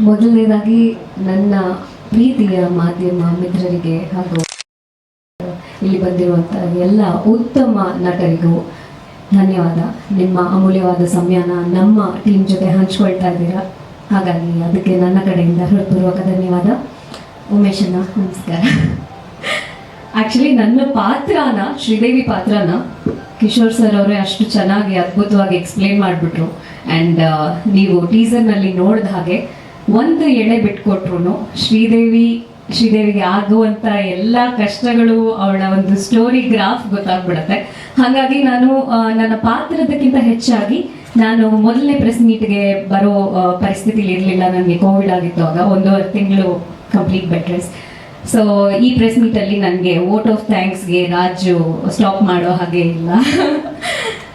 ಮೊದಲನೇದಾಗಿ ನನ್ನ ಪ್ರೀತಿಯ ಮಾಧ್ಯಮ ಮಿತ್ರರಿಗೆ ಹಾಗೂ ಇಲ್ಲಿ ಬಂದಿರುವಂಥ ಎಲ್ಲ ಉತ್ತಮ ನಟರಿಗೂ ಧನ್ಯವಾದ. ನಿಮ್ಮ ಅಮೂಲ್ಯವಾದ ಸಮಯನ ನಮ್ಮ ಟೀಮ್ ಜೊತೆ ಹಂಚ್ಕೊಳ್ತಾ ಇದ್ದೀರಾ? ಹಾಗಾಗಿ ಅದಕ್ಕೆ ನನ್ನ ಕಡೆಯಿಂದ ಹೃತ್ಪೂರ್ವಕ ಧನ್ಯವಾದ. ಉಮೇಶಣ್ಣ, ನಮಸ್ಕಾರ. ಆ್ಯಕ್ಚುಲಿ ನನ್ನ ಪಾತ್ರನ, ಶ್ರೀದೇವಿ ಪಾತ್ರನ ಕಿಶೋರ್ ಸರ್ ಅವರೇ ಅಷ್ಟು ಚೆನ್ನಾಗಿ ಅದ್ಭುತವಾಗಿ ಎಕ್ಸ್ಪ್ಲೇನ್ ಮಾಡಿಬಿಟ್ರು. ಆ್ಯಂಡ್ ನೀವು ಟೀಸರ್ನಲ್ಲಿ ನೋಡಿದ ಹಾಗೆ ಒಂದು ಎಳೆ ಬಿಟ್ಕೊಟ್ರು ಶ್ರೀದೇವಿ, ಶ್ರೀದೇವಿಗೆ ಆಗುವಂತ ಎಲ್ಲ ಕಷ್ಟಗಳು ಅವಳ ಒಂದು ಸ್ಟೋರಿ ಗ್ರಾಫ್ ಗೊತ್ತಾಗ್ಬಿಡುತ್ತೆ. ಹಾಗಾಗಿ ನಾನು ನನ್ನ ಪಾತ್ರದಕ್ಕಿಂತ ಹೆಚ್ಚಾಗಿ ನಾನು ಮೊದಲನೇ ಪ್ರೆಸ್ ಮೀಟ್ಗೆ ಬರೋ ಪರಿಸ್ಥಿತಿಲಿ ಇರಲಿಲ್ಲ. ನನಗೆ ಕೋವಿಡ್ ಆಗಿತ್ತು ಆಗ ಒಂದೂವರೆ ತಿಂಗಳು ಕಂಪ್ಲೀಟ್ ಬೆಡ್ ರೆಸ್ಟ್ ಸೊ ಈ ಪ್ರೆಸ್ ಮೀಟಲ್ಲಿ ನನಗೆ ವೋಟ್ ಆಫ್ ಥ್ಯಾಂಕ್ಸ್ಗೆ ರಾಜು ಸ್ಟಾಪ್ ಮಾಡೋ ಹಾಗೆ ಇಲ್ಲ.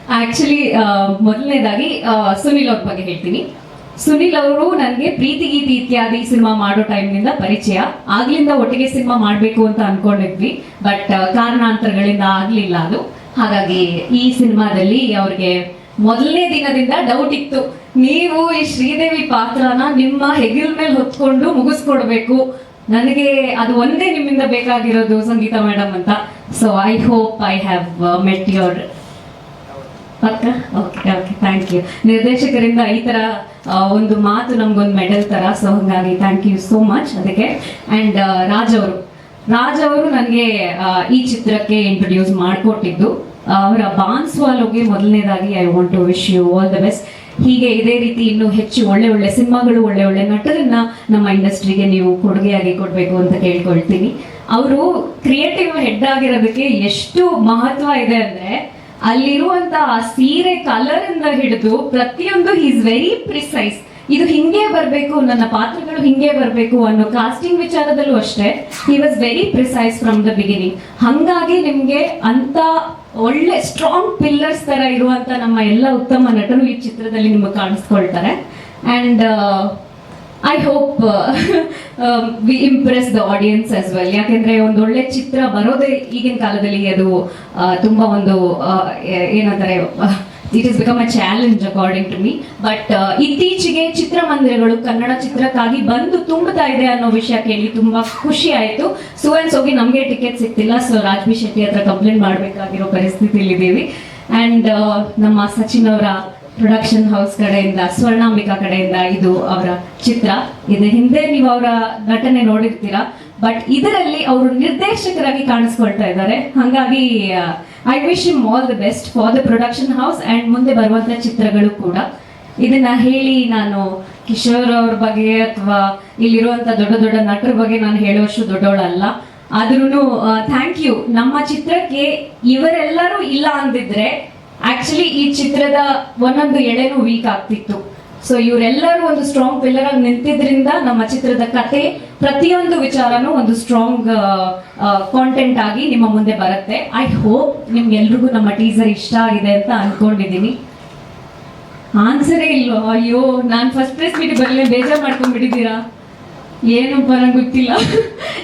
ಆ್ಯಕ್ಚುಲಿ ಮೊದಲನೇದಾಗಿ ಸುನಿಲ್ ಅವ್ರ ಬಗ್ಗೆ ಹೇಳ್ತೀನಿ. ಸುನಿಲ್ ಅವರು ನನಗೆ ಪ್ರೀತಿ ಗೀತಿ ಇತ್ಯಾದಿ ಸಿನಿಮಾ ಮಾಡೋ ಟೈಮ್ನಿಂದ ಪರಿಚಯ. ಆಗ್ಲಿಂದ ಒಟ್ಟಿಗೆ ಸಿನಿಮಾ ಮಾಡಬೇಕು ಅಂತ ಅನ್ಕೊಂಡಿದ್ವಿ. ಬಟ್ ಕಾರಣಾಂತರಗಳಿಂದ ಆಗ್ಲಿಲ್ಲ ಅದು. ಹಾಗಾಗಿ ಈ ಸಿನಿಮಾದಲ್ಲಿ ಅವ್ರಿಗೆ ಮೊದಲನೇ ದಿನದಿಂದ ಡೌಟ್ ಇತ್ತು. ನೀವು ಈ ಶ್ರೀದೇವಿ ಪಾತ್ರನ ನಿಮ್ಮ ಹೆಗಲ್ ಮೇಲೆ ಹೊತ್ಕೊಂಡು ಮುಗಿಸ್ಕೊಡ್ಬೇಕು. ನನಗೆ ಅದು ಒಂದೇ ನಿಮ್ಮಿಂದ ಬೇಕಾಗಿರೋದು ಸಂಗೀತ ಮೇಡಮ್ ಅಂತ. So I hope I have met your ಪಕ್ಕ? ಓಕೆ ಓಕೆ ಥ್ಯಾಂಕ್ ಯು ನಿರ್ದೇಶಕರಿಂದ ಈ ತರ ಒಂದು ಮಾತು ನಮ್ಗೊಂದು ಮೆಡಲ್ ತರ ಸೊ ಹಾಗಾಗಿ ಥ್ಯಾಂಕ್ ಯು ಸೋ ಮಚ್ ಅದಕ್ಕೆ. ಅಂಡ್ ರಾಜ್ ಅವರು. ರಾಜ್ ಅವರು ನನಗೆ ಈ ಚಿತ್ರಕ್ಕೆ ಇಂಟ್ರೊಡ್ಯೂಸ್ ಮಾಡಿಕೊಟ್ಟಿದ್ದು. ಅವರ ಬಾನ್ಸ್ವಾಲೋಗೆ ಮೊದಲನೇದಾಗಿ I want to wish you all the best ಹೀಗೆ ಇದೇ ರೀತಿ ಇನ್ನೂ ಹೆಚ್ಚು ಒಳ್ಳೆ ಒಳ್ಳೆ ಸಿನಿಮಾಗಳು, ಒಳ್ಳೆ ಒಳ್ಳೆ ನಟರನ್ನ ನಮ್ಮ ಇಂಡಸ್ಟ್ರಿಗೆ ನೀವು ಕೊಡುಗೆಯಾಗಿ ಕೊಡಬೇಕು ಅಂತ ಕೇಳ್ಕೊಳ್ತೀನಿ. ಅವರು ಕ್ರಿಯೇಟಿವ್ ಹೆಡ್ ಆಗಿರೋದಕ್ಕೆ ಎಷ್ಟು ಮಹತ್ವ ಇದೆ ಅಂದ್ರೆ ಅಲ್ಲಿರುವಂತ ಆ ಸೀರೆ ಕಲರಿಂದ ಹಿಡಿದು ಪ್ರತಿಯೊಂದು ಈಸ್ ವೆರಿ ಪ್ರಿಸೈಸ್ ಇದು ಹಿಂಗೆ ಬರಬೇಕು, ನನ್ನ ಪಾತ್ರಗಳು ಹಿಂಗೆ ಬರಬೇಕು ಅನ್ನೋ ಕಾಸ್ಟಿಂಗ್ ವಿಚಾರದಲ್ಲೂ ಅಷ್ಟೇ he was very precise from the beginning ಹಂಗಾಗಿ ನಿಮ್ಗೆ ಅಂತ ಒಳ್ಳೆ ಸ್ಟ್ರಾಂಗ್ ಪಿಲ್ಲರ್ಸ್ ತರ ಇರುವಂತ ನಮ್ಮ ಎಲ್ಲ ಉತ್ತಮ ನಟರು ಈ ಚಿತ್ರದಲ್ಲಿ ನಿಮಗೆ ಕಾಣಿಸ್ಕೊಳ್ತಾರೆ. And I hope we impress the audience as well ಯಾಕೆಂದ್ರೆ ಒಂದು ಒಳ್ಳೆ ಚಿತ್ರ ಬರೋದೇ ಈಗಿನ ಕಾಲದಲ್ಲಿ ಅದು ತುಂಬಾ ಒಂದು ಏನಂತಾರೆ it is become a challenge according to me but ಇತ್ತೀಚೆಗೆ ಚಿತ್ರಮಂದಿರಗಳು ಕನ್ನಡ ಚಿತ್ರಕ್ಕಾಗಿ ಬಂದು ತುಂಬುತ್ತಾ ಇದೆ ಅನ್ನೋ ವಿಷಯ ಕೇಳಿ ತುಂಬಾ ಖುಷಿ ಆಯ್ತು. ಆ್ಯಂಡ್ ಹೋಗಿ ನಮಗೆ ಟಿಕೆಟ್ ಸಿಕ್ತಿಲ್ಲ ಸೊ ರಾಜ್ಬಿ ಶೆಟ್ಟಿ ಹತ್ರ ಕಂಪ್ಲೇಂಟ್ ಮಾಡಬೇಕಾಗಿರೋ ಪರಿಸ್ಥಿತಿಯಲ್ಲಿದ್ದೀವಿ. ಅಂಡ್ ನಮ್ಮ ಸಚಿನ್ ಅವರ ಪ್ರೊಡಕ್ಷನ್ ಹೌಸ್ ಕಡೆಯಿಂದ, ಸ್ವರ್ಣಾಂಬಿಕಾ ಕಡೆಯಿಂದ ಇದು ಅವರ ಚಿತ್ರ. ಇದು ಹಿಂದೆ ನೀವು ಅವರ ನಟನೆ ನೋಡಿರ್ತೀರಾ. ಬಟ್ ಇದರಲ್ಲಿ ಅವರು ನಿರ್ದೇಶಕರಾಗಿ ಕಾಣಿಸ್ಕೊಳ್ತಾ ಇದ್ದಾರೆ. ಹಾಗಾಗಿ I wish him all the best for the production house and ಮುಂದೆ ಬರುವಂತ ಚಿತ್ರಗಳು ಕೂಡ. ಇದನ್ನ ಹೇಳಿ ನಾನು ಕಿಶೋರ್ ಅವ್ರ ಬಗ್ಗೆ ಅಥವಾ ಇಲ್ಲಿರುವಂತ ದೊಡ್ಡ ದೊಡ್ಡ ನಟರ ಬಗ್ಗೆ ನಾನು ಹೇಳುವಷ್ಟು ದೊಡ್ಡವಳಲ್ಲ. ಆದ್ರೂ ಥ್ಯಾಂಕ್ ಯು ನಮ್ಮ ಚಿತ್ರಕ್ಕೆ ಇವರೆಲ್ಲರೂ ಇಲ್ಲ ಅಂದಿದ್ರೆ ಆಕ್ಚುಲಿ ಈ ಚಿತ್ರದ ಒಂದೊಂದು ಎಳೆನೂ ವೀಕ್ ಆಗ್ತಿತ್ತು. ಸೊ ಇವರೆಲ್ಲರೂ ಒಂದು ಸ್ಟ್ರಾಂಗ್ ಪಿಲ್ಲರ್ ಆಗಿ ನಿಂತಿದ್ರಿಂದ ನಮ್ಮ ಚಿತ್ರದ ಕತೆ ಪ್ರತಿಯೊಂದು ವಿಚಾರನೂ ಒಂದು ಸ್ಟ್ರಾಂಗ್ ಕಾಂಟೆಂಟ್ ಆಗಿ ನಿಮ್ಮ ಮುಂದೆ ಬರುತ್ತೆ. ಐ ಹೋಪ್ ನಿಮ್ಗೆಲ್ರಿಗೂ ನಮ್ಮ ಟೀಸರ್ ಇಷ್ಟ ಆಗಿದೆ ಅಂತ ಅನ್ಕೊಂಡಿದ್ದೀನಿ. ಆನ್ಸರೇ ಇಲ್ವೋ? ಅಯ್ಯೋ, ನಾನು ಫಸ್ಟ್ ಪ್ಲೇಸ್ ಮೀಟಿಂಗ್ ಬರಲೇ ಬೇಜಾರು ಮಾಡ್ಕೊಂಡ್ಬಿಟ್ಟಿದ್ದೀರಾ? ಏನಪ್ಪ ನಂಗೆ ಗೊತ್ತಿಲ್ಲ.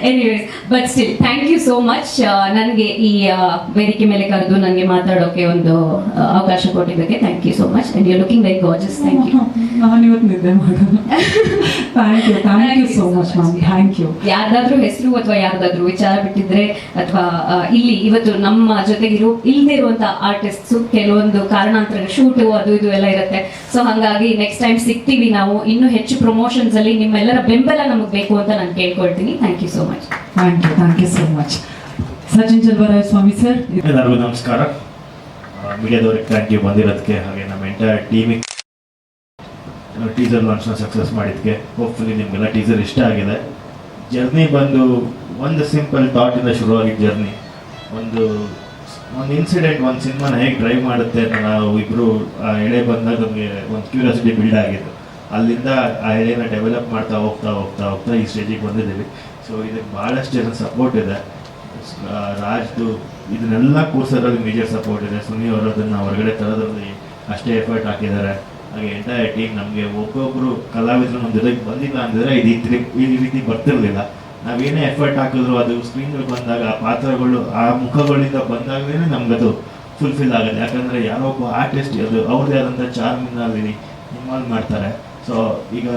Anyways but still thank you so much ನನಗೆ ಈ ವೇದಿಕೆ ಮೇಲೆ ಕರೆದು ನನಗೆ ಮಾತಾಡೋಕೆ ಒಂದು ಅವಕಾಶ ಕೊಟ್ಟಿದ್ದಕ್ಕೆ thank you so much and you looking very gorgeous thank you ನಾನು ಇವತ್ತು ನಿದ್ದೆ ಮಾಡೋಣ thank you thank you so much ma'am thank you ಯಾರ್ದಾದ್ರೂ ಹೆಸರು ಅಥವಾ ಯಾರ್ದಾದ್ರೂ ವಿಚಾರ ಬಿಟ್ಟಿದ್ರೆ ಅಥವಾ ಇಲ್ಲಿ ಇವತ್ತು ನಮ್ಮ ಜೊತೆಗಿರು ಇಲ್ಲದೆ ಇರುವಂತ ಆರ್ಟಿಸ್ಟ್ಸು ಕೆಲವೊಂದು ಕಾರಣಾಂತರ ಶೂಟು ಅದು ಇದು ಎಲ್ಲ ಇರುತ್ತೆ. ಸೊ ಹಾಗಾಗಿ ನೆಕ್ಸ್ಟ್ ಟೈಮ್ ಸಿಗ್ತೀವಿ ನಾವು. ಇನ್ನೂ ಹೆಚ್ಚು ಪ್ರಮೋಷನ್ಸ್ ಅಲ್ಲಿ ನಿಮ್ಮೆಲ್ಲರ ಬೆಂಬಲ ನಮಗೆ ಬೇಕು ಅಂತ ನಾನು ಕೇಳ್ಕೊಳ್ತೀನಿ. Thank you so much thank you thank you so much Sachin Chalvaraya Swamy sir. ಎಲ್ಲರಿಗೂ ನಮಸ್ಕಾರ. ಮೀಡಿಯಾದವ್ರಿಗೆ ಥ್ಯಾಂಕ್ ಯು ಬಂದಿರೋದಕ್ಕೆ ಹಾಗೆ ನಮ್ಮ ಎಂಟೈರ್ ಟೀಮಿಗೆ ಟೀಸರ್ ಲಾಂಚ್ನ ಸಕ್ಸಸ್ ಮಾಡಿದ್ದಕ್ಕೆ ಹೋಪ್ಫುಲಿ ನಿಮಗೆಲ್ಲ ಟೀಸರ್ ಇಷ್ಟ ಆಗಿದೆ. ಜರ್ನಿ ಬಂದು ಒಂದು ಸಿಂಪಲ್ ಥಾಟಿಂದ ಶುರುವಾಗಿದ್ದ ಜರ್ನಿ ಒಂದು ಒಂದು ಇನ್ಸಿಡೆಂಟ್ ಒಂದು ಸಿನಿಮಾನ ಹೇಗೆ ಡ್ರೈವ್ ಮಾಡುತ್ತೆ ಅಂತ ನಾವು ಇಬ್ಬರು ಆ ಎಳೆ ಬಂದಾಗ ನಮಗೆ ಒಂದು ಕ್ಯೂರಿಯಾಸಿಟಿ ಬಿಲ್ಡ್ ಆಗಿತ್ತು ಅಲ್ಲಿಂದ ಆ ಏರಿಯಾನ ಡೆವಲಪ್ ಮಾಡ್ತಾ ಹೋಗ್ತಾ ಹೋಗ್ತಾ ಹೋಗ್ತಾ ಈ ಸ್ಟೇಜಿಗೆ ಬಂದಿದ್ದೀವಿ. ಸೊ ಇದಕ್ಕೆ ಭಾಳಷ್ಟು ಜನ ಸಪೋರ್ಟ್ ಇದೆ. ರಾಜ್ದು ಇದನ್ನೆಲ್ಲ ಕೂರ್ಸೋದ್ರಲ್ಲಿ ಮೇಜರ್ ಸಪೋರ್ಟ್ ಇದೆ. ಸುನಿ ಅವರು ಅದನ್ನು ಹೊರಗಡೆ ತರೋದ್ರಲ್ಲಿ ಅಷ್ಟೇ ಎಫರ್ಟ್ ಹಾಕಿದ್ದಾರೆ. ಹಾಗೆ ಎಂಟೈರ್ ಟೀಮ್ ನಮಗೆ ಒಬ್ಬೊಬ್ಬರು ಕಲಾವಿದರು ನಮ್ಮ ಜೊತೆಗೆ ಬಂದಿಲ್ಲ ಅಂದರೆ ಇದು ಈ ರೀತಿ ಈ ರೀತಿ ಬರ್ತಿರಲಿಲ್ಲ. ನಾವೇನೇ ಎಫರ್ಟ್ ಹಾಕಿದ್ರು ಅದು ಸ್ಕ್ರೀನ್ಗಳು ಬಂದಾಗ, ಆ ಪಾತ್ರಗಳು, ಆ ಮುಖಗಳಿಂದ ಬಂದಾಗಲೇ ನಮಗದು ಫುಲ್ಫಿಲ್ ಆಗುತ್ತೆ. ಯಾಕಂದರೆ ಯಾರೋ ಒಬ್ಬ ಆರ್ಟಿಸ್ಟ್ ಅದು ಅವ್ರದ್ದೇ ಆದಂಥ ಚಾರ್ಮಿನಲ್ಲಿ ಇನ್ವಾಲ್ವ್ ಮಾಡ್ತಾರೆ. ಸೊ ಈಗ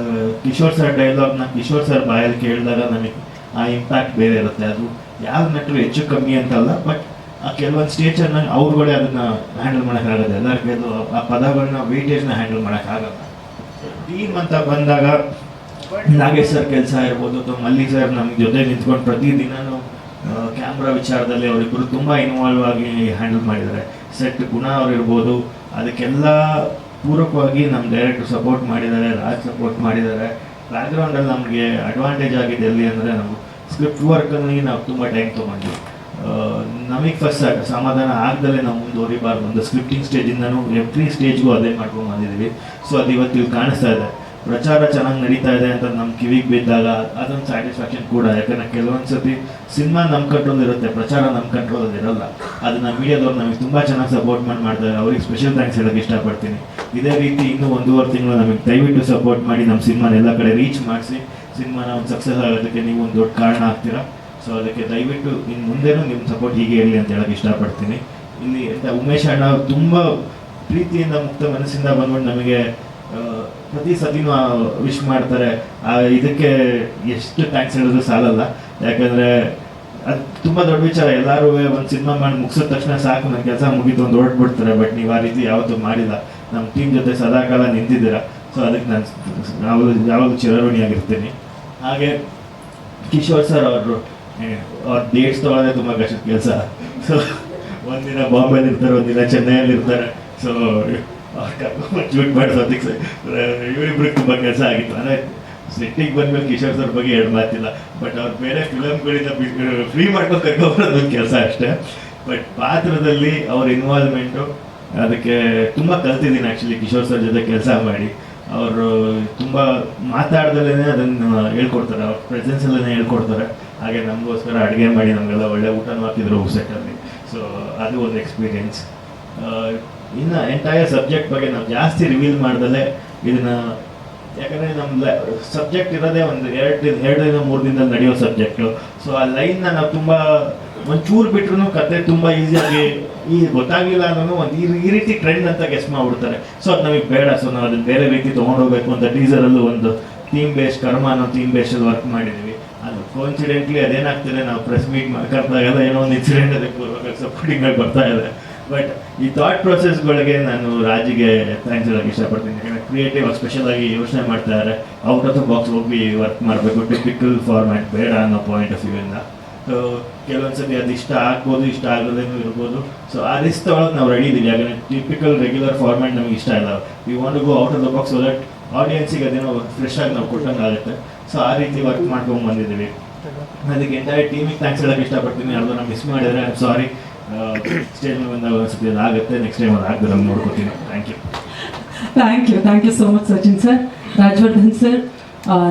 ಕಿಶೋರ್ ಸರ್ ಡೈಲಾಗ್ನ ಕಿಶೋರ್ ಸರ್ ಬಾಯಲ್ಲಿ ಕೇಳಿದಾಗ ನಮಗೆ ಆ ಇಂಪ್ಯಾಕ್ಟ್ ಬೇರೆ ಇರುತ್ತೆ. ಅದು ಯಾವ ನಟರು ಹೆಚ್ಚು ಕಮ್ಮಿ ಅಂತಲ್ಲ ಬಟ್ ಆ ಕೆಲವೊಂದು ಸ್ಟೇಜನ್ನ ಅವ್ರುಗಳೇ ಅದನ್ನ ಹ್ಯಾಂಡಲ್ ಮಾಡೋಕ್ಕಾಗಲ್ಲ ಎಲ್ಲರಿಗೂ ಅದು ಆ ಪದಗಳನ್ನ ವೇಟೇಜ್ನ ಹ್ಯಾಂಡಲ್ ಮಾಡೋಕ್ಕಾಗಲ್ಲ ಟೀಮ್ ಅಂತ ಬಂದಾಗ ನಾಗೇಶ್ ಸರ್ ಕೆಲಸ ಇರ್ಬೋದು, ಅಥವಾ ಮಲ್ಲಿಕ್ ಸರ್ ನಮ್ಮ ಜೊತೆ ನಿಂತ್ಕೊಂಡು ಪ್ರತಿದಿನನೂ ಕ್ಯಾಮ್ರಾ ವಿಚಾರದಲ್ಲಿ ಅವರಿಬ್ಬರು ತುಂಬ ಇನ್ವಾಲ್ವ್ ಆಗಿ ಹ್ಯಾಂಡಲ್ ಮಾಡಿದ್ದಾರೆ. ಸೆಟ್ ಗುಣ ಅವ್ರಿರ್ಬೋದು. ಅದಕ್ಕೆಲ್ಲ ಪೂರಕವಾಗಿ ನಮ್ಮ ಡೈರೆಕ್ಟರ್ ಸಪೋರ್ಟ್ ಮಾಡಿದ್ದಾರೆ, ರಾಜ್ ಸಪೋರ್ಟ್ ಮಾಡಿದ್ದಾರೆ. ಬ್ಯಾಕ್ಗ್ರೌಂಡಲ್ಲಿ ನಮಗೆ ಅಡ್ವಾಂಟೇಜ್ ಆಗಿದೆ ಎಲ್ಲಿ ಅಂದರೆ ನಾವು ಸ್ಕ್ರಿಪ್ಟ್ ವರ್ಕಲ್ಲಿ ನಾವು ತುಂಬ ಟೈಮ್ ತೊಗೊಂಡ್ವಿ. ನಮಗೆ ಫಸ್ಟ್ ಸಮಾಧಾನ ಆಗದಲ್ಲೇ ನಾವು ಮುಂದುವರಿಬಾರ್ದು. ಒಂದು ಸ್ಕ್ರಿಪ್ಟಿಂಗ್ ಸ್ಟೇಜಿಂದನೂ ಎವ್ರಿ ಸ್ಟೇಜ್ಗೂ ಅದೇ ಮಾಡ್ಕೊಂಡು ಬಂದಿದ್ದೀವಿ ಸೊ ಅದು ಇವತ್ತು ಕಾಣಿಸ್ತಾ ಇದೆ. ಪ್ರಚಾರ ಚೆನ್ನಾಗಿ ನಡೀತಾ ಇದೆ ಅಂತ ನಮ್ಮ ಕಿವಿಗೆ ಬಿದ್ದಾಗ ಅದೊಂದು ಸ್ಯಾಟಿಸ್ಫ್ಯಾಕ್ಷನ್ ಕೂಡ. ಯಾಕಂದ್ರೆ ಕೆಲವೊಂದು ಸತಿ ಸಿನಿಮಾ ನಮ್ಮ ಕಂಟ್ರೋಲ್ ಇರುತ್ತೆ, ಪ್ರಚಾರ ನಮ್ಮ ಕಂಟ್ರೋಲಲ್ಲಿ ಇರಲ್ಲ. ಅದನ್ನ ಮೀಡಿಯಾದವ್ರು ನಮಗೆ ತುಂಬ ಚೆನ್ನಾಗಿ ಸಪೋರ್ಟ್ ಮಾಡಿ ಮಾಡ್ತಾರೆ. ಅವ್ರಿಗೆ ಸ್ಪೆಷಲ್ ಥ್ಯಾಂಕ್ಸ್ ಹೇಳೋಕೆ ಇಷ್ಟಪಡ್ತೀನಿ. ಇದೇ ರೀತಿ ಇನ್ನೂ ಒಂದೂವರೆ ತಿಂಗಳು ನಮಗೆ ದಯವಿಟ್ಟು ಸಪೋರ್ಟ್ ಮಾಡಿ ನಮ್ಮ ಸಿನಿಮಾನ ಎಲ್ಲ ಕಡೆ ರೀಚ್ ಮಾಡಿಸಿ. ಸಿನಿಮಾನ ಒಂದು ಸಕ್ಸಸ್ ಆಗೋದಕ್ಕೆ ನೀವು ಒಂದು ದೊಡ್ಡ ಕಾರಣ ಆಗ್ತೀರಾ? ಸೊ ಅದಕ್ಕೆ ದಯವಿಟ್ಟು ಇನ್ನು ಮುಂದೆನೂ ನಿಮ್ಮ ಸಪೋರ್ಟ್ ಹೀಗೆ ಇರಲಿ ಅಂತ ಹೇಳಕ್ಕೆ ಇಷ್ಟಪಡ್ತೀನಿ. ಇಲ್ಲಿ ಉಮೇಶ್ ಅಣ್ಣ ತುಂಬ ಪ್ರೀತಿಯಿಂದ ಮುಕ್ತ ಮನಸ್ಸಿಂದ ಬಂದ್ಬಿಟ್ಟು ನಮಗೆ ಪ್ರತಿ ಸತಿನೂ ವಿಶ್ ಮಾಡ್ತಾರೆ. ಇದಕ್ಕೆ ಎಷ್ಟು ಥ್ಯಾಂಕ್ಸ್ ಹೇಳಿದ್ರು ಸಾಲಲ್ಲ. ಯಾಕಂದ್ರೆ, ಅದು ತುಂಬ ದೊಡ್ಡ ವಿಚಾರ. ಎಲ್ಲರೂ ಒಂದು ಸಿನಿಮಾ ಮಾಡಿ ಮುಗಿಸಿದ ತಕ್ಷಣ ಸಾಕು ನನ್ನ ಕೆಲಸ ಮುಗಿತು ಒಂದು ಹೊರಟ್ಬಿಡ್ತಾರೆ. ಬಟ್ ನೀವು ಆ ರೀತಿ ಯಾವತ್ತೂ ಮಾಡಿಲ್ಲ. ನಮ್ಮ ಟೀಮ್ ಜೊತೆ ಸದಾಕಾಲ ನಿಂತಿದ್ದೀರಾ. ಸೊ ಅದಕ್ಕೆ ನಾನು ಯಾವಾಗ ಯಾವಾಗಲೂ ಚಿರಋಣಿಯಾಗಿರ್ತೀನಿ. ಹಾಗೆ, ಕಿಶೋರ್ ಸರ್ ಅವರು ಅವ್ರ ಡೇಟ್ಸ್ ತೊಗೊಳೋದೇ ತುಂಬ ಕಷ್ಟದ ಕೆಲಸ. ಸೊ ಒಂದಿನ ಬಾಂಬೆಲಿ ಇರ್ತಾರೆ ಒಂದಿನ ಚೆನ್ನೈಯಲ್ಲಿ ಇರ್ತಾರೆ ಸೊ ಅವ್ರು ಮಾಡಿ ಮಾಡಿಸೋದಕ್ಕೆ ಇವರಿಬ್ರಿಗೆ ತುಂಬ ಕೆಲಸ ಆಗಿತ್ತು. ಅಂದರೆ ಸೆಟ್ಟಿಗೆ ಬಂದ್ಮೇಲೆ ಕಿಶೋರ್ ಸರ್ ಬಗ್ಗೆ ಎರಡು ಮಾತಿಲ್ಲ. ಬಟ್ ಅವ್ರು ಬೇರೆ ಫಿಲಮ್ಗಳಿಂದ ಫ್ರೀ ಮಾಡ್ಕೊಂಡು ಕರ್ಕೊಬರೋದು ಒಂದು ಕೆಲಸ ಅಷ್ಟೇ. ಬಟ್ ಪಾತ್ರದಲ್ಲಿ ಅವ್ರ ಇನ್ವಾಲ್ವ್ಮೆಂಟು ಅದಕ್ಕೆ ತುಂಬ ಕಲ್ತಿದ್ದೀನಿ ಆ್ಯಕ್ಚುಲಿ ಕಿಶೋರ್ ಸರ್ ಜೊತೆ ಕೆಲಸ ಮಾಡಿ. ಅವರು ತುಂಬ ಮಾತಾಡ್ದಲೇ ಅದನ್ನು ಹೇಳ್ಕೊಡ್ತಾರೆ, ಅವ್ರ ಪ್ರೆಸೆನ್ಸಲ್ಲೇ ಹೇಳ್ಕೊಡ್ತಾರೆ. ಹಾಗೆ ನಮಗೋಸ್ಕರ ಅಡುಗೆ ಮಾಡಿ ನಮಗೆಲ್ಲ ಒಳ್ಳೆ ಊಟನೂ ಹಾಕಿದ್ರು ಸೆಟ್ಟಲ್ಲಿ ಸೊ ಅದು ಒಂದು ಎಕ್ಸ್ಪೀರಿಯೆನ್ಸ್ ಇನ್ನು ಎಂಟೈರ್ ಸಬ್ಜೆಕ್ಟ್ ಬಗ್ಗೆ ನಾವು ಜಾಸ್ತಿ ರಿವೀಲ್ ಮಾಡ್ದಲೇ ಇದನ್ನ, ಯಾಕಂದರೆ ನಮ್ಮ ಸಬ್ಜೆಕ್ಟ್ ಇರೋದೇ ಒಂದು ಎರಡು ಎರಡರಿಂದ ಮೂರು ದಿನದಲ್ಲಿ ನಡೆಯೋ ಸಬ್ಜೆಕ್ಟು ಸೊ ಆ ಲೈನ್ನ ನಾವು ತುಂಬ ಒಂಚೂರು ಬಿಟ್ರು ಕತೆ ತುಂಬ ಈಸಿಯಾಗಿ ಈ ಗೊತ್ತಾಗಿಲ್ಲ ಅನ್ನೋ ಒಂದು ಈ ರೀತಿ ಟ್ರೆಂಡ್ ಅಂತ ಗೆಸ್ ಮಾಡಿಬಿಡ್ತಾರೆ. ಸೊ ಅದು ನಮಗೆ ಬೇಡ. ಸೊ ನಾವು ಅದನ್ನ ಬೇರೆ ರೀತಿ ತೊಗೊಂಡೋಗ್ಬೇಕು ಅಂತ ಟೀಸರಲ್ಲೂ ಒಂದು ಥೀಮ್ ಬೇಸ್ ಕರ್ಮ ಅನ್ನೋ ಥೀಮ್ ಬೇಸಲ್ಲಿ ವರ್ಕ್ ಮಾಡಿದ್ವಿ. ಅದು ಕೋಇನ್ಸಿಡೆಂಟ್ಲಿ ಅದೇನಾಗ್ತದೆ, ನಾವು ಪ್ರೆಸ್ ಮೀಟ್ ಮಾಡ್ಕೊಂಡಾಗೆಲ್ಲ ಏನೋ ಒಂದು ಇನ್ಸಿಡೆಂಟ್ ಅದಕ್ಕೆ ಸಪೋರ್ಟಿಂಗ್ ಆಗಿ ಬರ್ತಾ ಇದೆ. ಬಟ್ ಈ ಥಾಟ್ ಪ್ರೊಸೆಸ್ಗಳಿಗೆ ನಾನು ರಾಜಿಗೆ ಥ್ಯಾಂಕ್ಸ್ ಹೇಳಕ್ಕೆ ಇಷ್ಟಪಡ್ತೀನಿ. ಯಾಕಂದರೆ ಕ್ರಿಯೇಟಿವ್ ಸ್ಪೆಷಲ್ ಆಗಿ ಯೋಚನೆ ಮಾಡ್ತಾ ಇದ್ದಾರೆ ಔಟ್ ಆಫ್ ದ ಬಾಕ್ಸ್ ಹೋಗಿ ವರ್ಕ್ ಮಾಡಬೇಕು. ಟಿಪಿಕಲ್ ಫಾರ್ಮ್ಯಾಟ್ ಬೇಡ ಅನ್ನೋ ಪಾಯಿಂಟ್ ಆಫ್ ವ್ಯೂ ಇಂದ. ಸೊ ಕೆಲವೊಂದ್ಸತಿ ಅದು ಇಷ್ಟ ಆಗ್ಬೋದು ಇಷ್ಟ ಆಗದೇನೂ ಇರ್ಬೋದು. ಸೊ ಆ ರಿಸ್ಕ್ ತೊಗೊಳಕ್ಕೆ ನಾವು ರೆಡಿ ಇದೀವಿ. ಯಾಕಂದರೆ ಟಿಪಿಕಲ್ ರೆಗ್ಯುಲರ್ ಫಾರ್ಮ್ಯಾಟ್ ನಮಗೆ ಇಷ್ಟ ಇಲ್ಲ. We want go out of the box so that ಆಡಿಯನ್ಸಿಗೆ ಅದೇನೋ ಫ್ರೆಶ್ ಆಗಿ ನಾವು ಕೊಟ್ಟಂಗೆ ಆಗುತ್ತೆ. ಸೊ ಆ ರೀತಿ ವರ್ಕ್ ಮಾಡ್ಕೊಂಡು ಬಂದಿದ್ದೀವಿ. ಅದಕ್ಕೆ ಎಂಟೈರ್ ಟೀಮಿಗೆ ಥ್ಯಾಂಕ್ಸ್ ಹೇಳಕ್ಕೆ ಇಷ್ಟಪಡ್ತೀನಿ. ನಾವು ಮಿಸ್ ಮಾಡಿದರೆ ಸಾರಿ ಸ್ಟೇಜ್ ಮೇಲೆ ಬಂದಾಗ ಒಂದ್ಸತಿ ಅದಾಗುತ್ತೆ ನೆಕ್ಸ್ಟ್ ಟೈಮ್ ಅದು ಆಗದೆ ನಾನು ನೋಡ್ಕೋತೀನಿ. Thank you thank you thank you so much Sachin sir Rajavardhan sir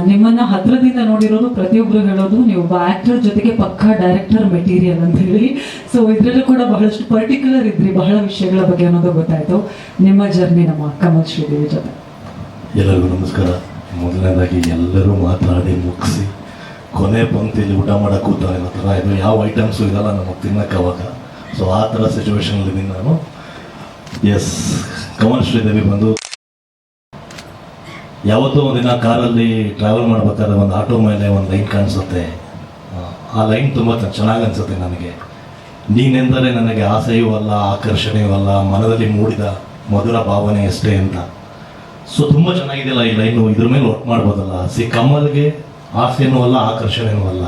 ನಿಮ್ಮನ್ನ ಹತ್ರದಿಂದ ನೋಡಿರೋರು ಪ್ರತಿಯೊಬ್ಬರು ಹೇಳೋದು. ನೀವು ಒಬ್ಬ ಆಕ್ಟರ್ ಜೊತೆಗೆ ಪಕ್ಕಾ ಡೈರೆಕ್ಟರ್ ಮೆಟೀರಿಯಲ್ ಅಂತ ಹೇಳಿ. ಸೊ ಇದರಲ್ಲೂ ಕೂಡ ಬಹಳಷ್ಟು ಪರ್ಟಿಕ್ಯುಲರ್ ಇದ್ರಿ ಬಹಳ ವಿಷಯಗಳ ಬಗ್ಗೆ ಅನ್ನೋದು ಗೊತ್ತಾಯ್ತು. ನಿಮ್ಮ ಜರ್ನಿ ನಮ್ಮ ಕಮಲ್ ಶ್ರೀದೇವಿ ಜೊತೆ. ಎಲ್ಲರಿಗೂ ನಮಸ್ಕಾರ. ಮೊದಲನೇದಾಗಿ ಎಲ್ಲರೂ ಮಾತಾಡಿ ಮುಗಿಸಿ. ಕೊನೆ ಪಂಕ್ತಿಯಲ್ಲಿ ಊಟ ಮಾಡೋಕೆ ಕೂತಾರೆ. ಥರ ಇದು ಯಾವ ಐಟಮ್ಸು ಇರಲ್ಲ ನಮಗೆ ತಿನ್ನಕ್ಕೆ ಅವಾಗ. ಸೊ ಆ ಥರ ಸಿಚುವೇಶನಲ್ಲಿ ನಾನು ಎಸ್ ಕಮಲ್ ಶ್ರೀದೇವಿ ಬಂದು ಯಾವತ್ತೋ ಒಂದಿನ ಕಾರಲ್ಲಿ ಟ್ರಾವೆಲ್ ಮಾಡ್ಬೇಕಾದ್ರೆ ಒಂದು ಆಟೋ ಮೇಲೆ ಒಂದು ಲೈನ್ ಕಾಣಿಸುತ್ತೆ. ಆ, ಲೈನ್ ತುಂಬ ಚೆನ್ನಾಗಿ ಅನಿಸುತ್ತೆ ನನಗೆ. ನೀನೆಂದರೆ ನನಗೆ ಆಸೆಯೂ ಅಲ್ಲ ಆಕರ್ಷಣೆಯೂ ಅಲ್ಲ ಮನದಲ್ಲಿ ಮೂಡಿದ ಮಧುರ ಭಾವನೆ ಅಷ್ಟೇ ಅಂತ. ಸೊ ತುಂಬ ಚೆನ್ನಾಗಿದೆಯಲ್ಲ ಈ ಲೈನು ಇದ್ರ ಮೇಲೆ ವರ್ಕ್ ಮಾಡ್ಬೋದಲ್ಲ. ಸಿ ಕಮಲ್ಗೆ ಆಸೆಯೂ ಅಲ್ಲ ಆಕರ್ಷಣೆಯೂ ಅಲ್ಲ.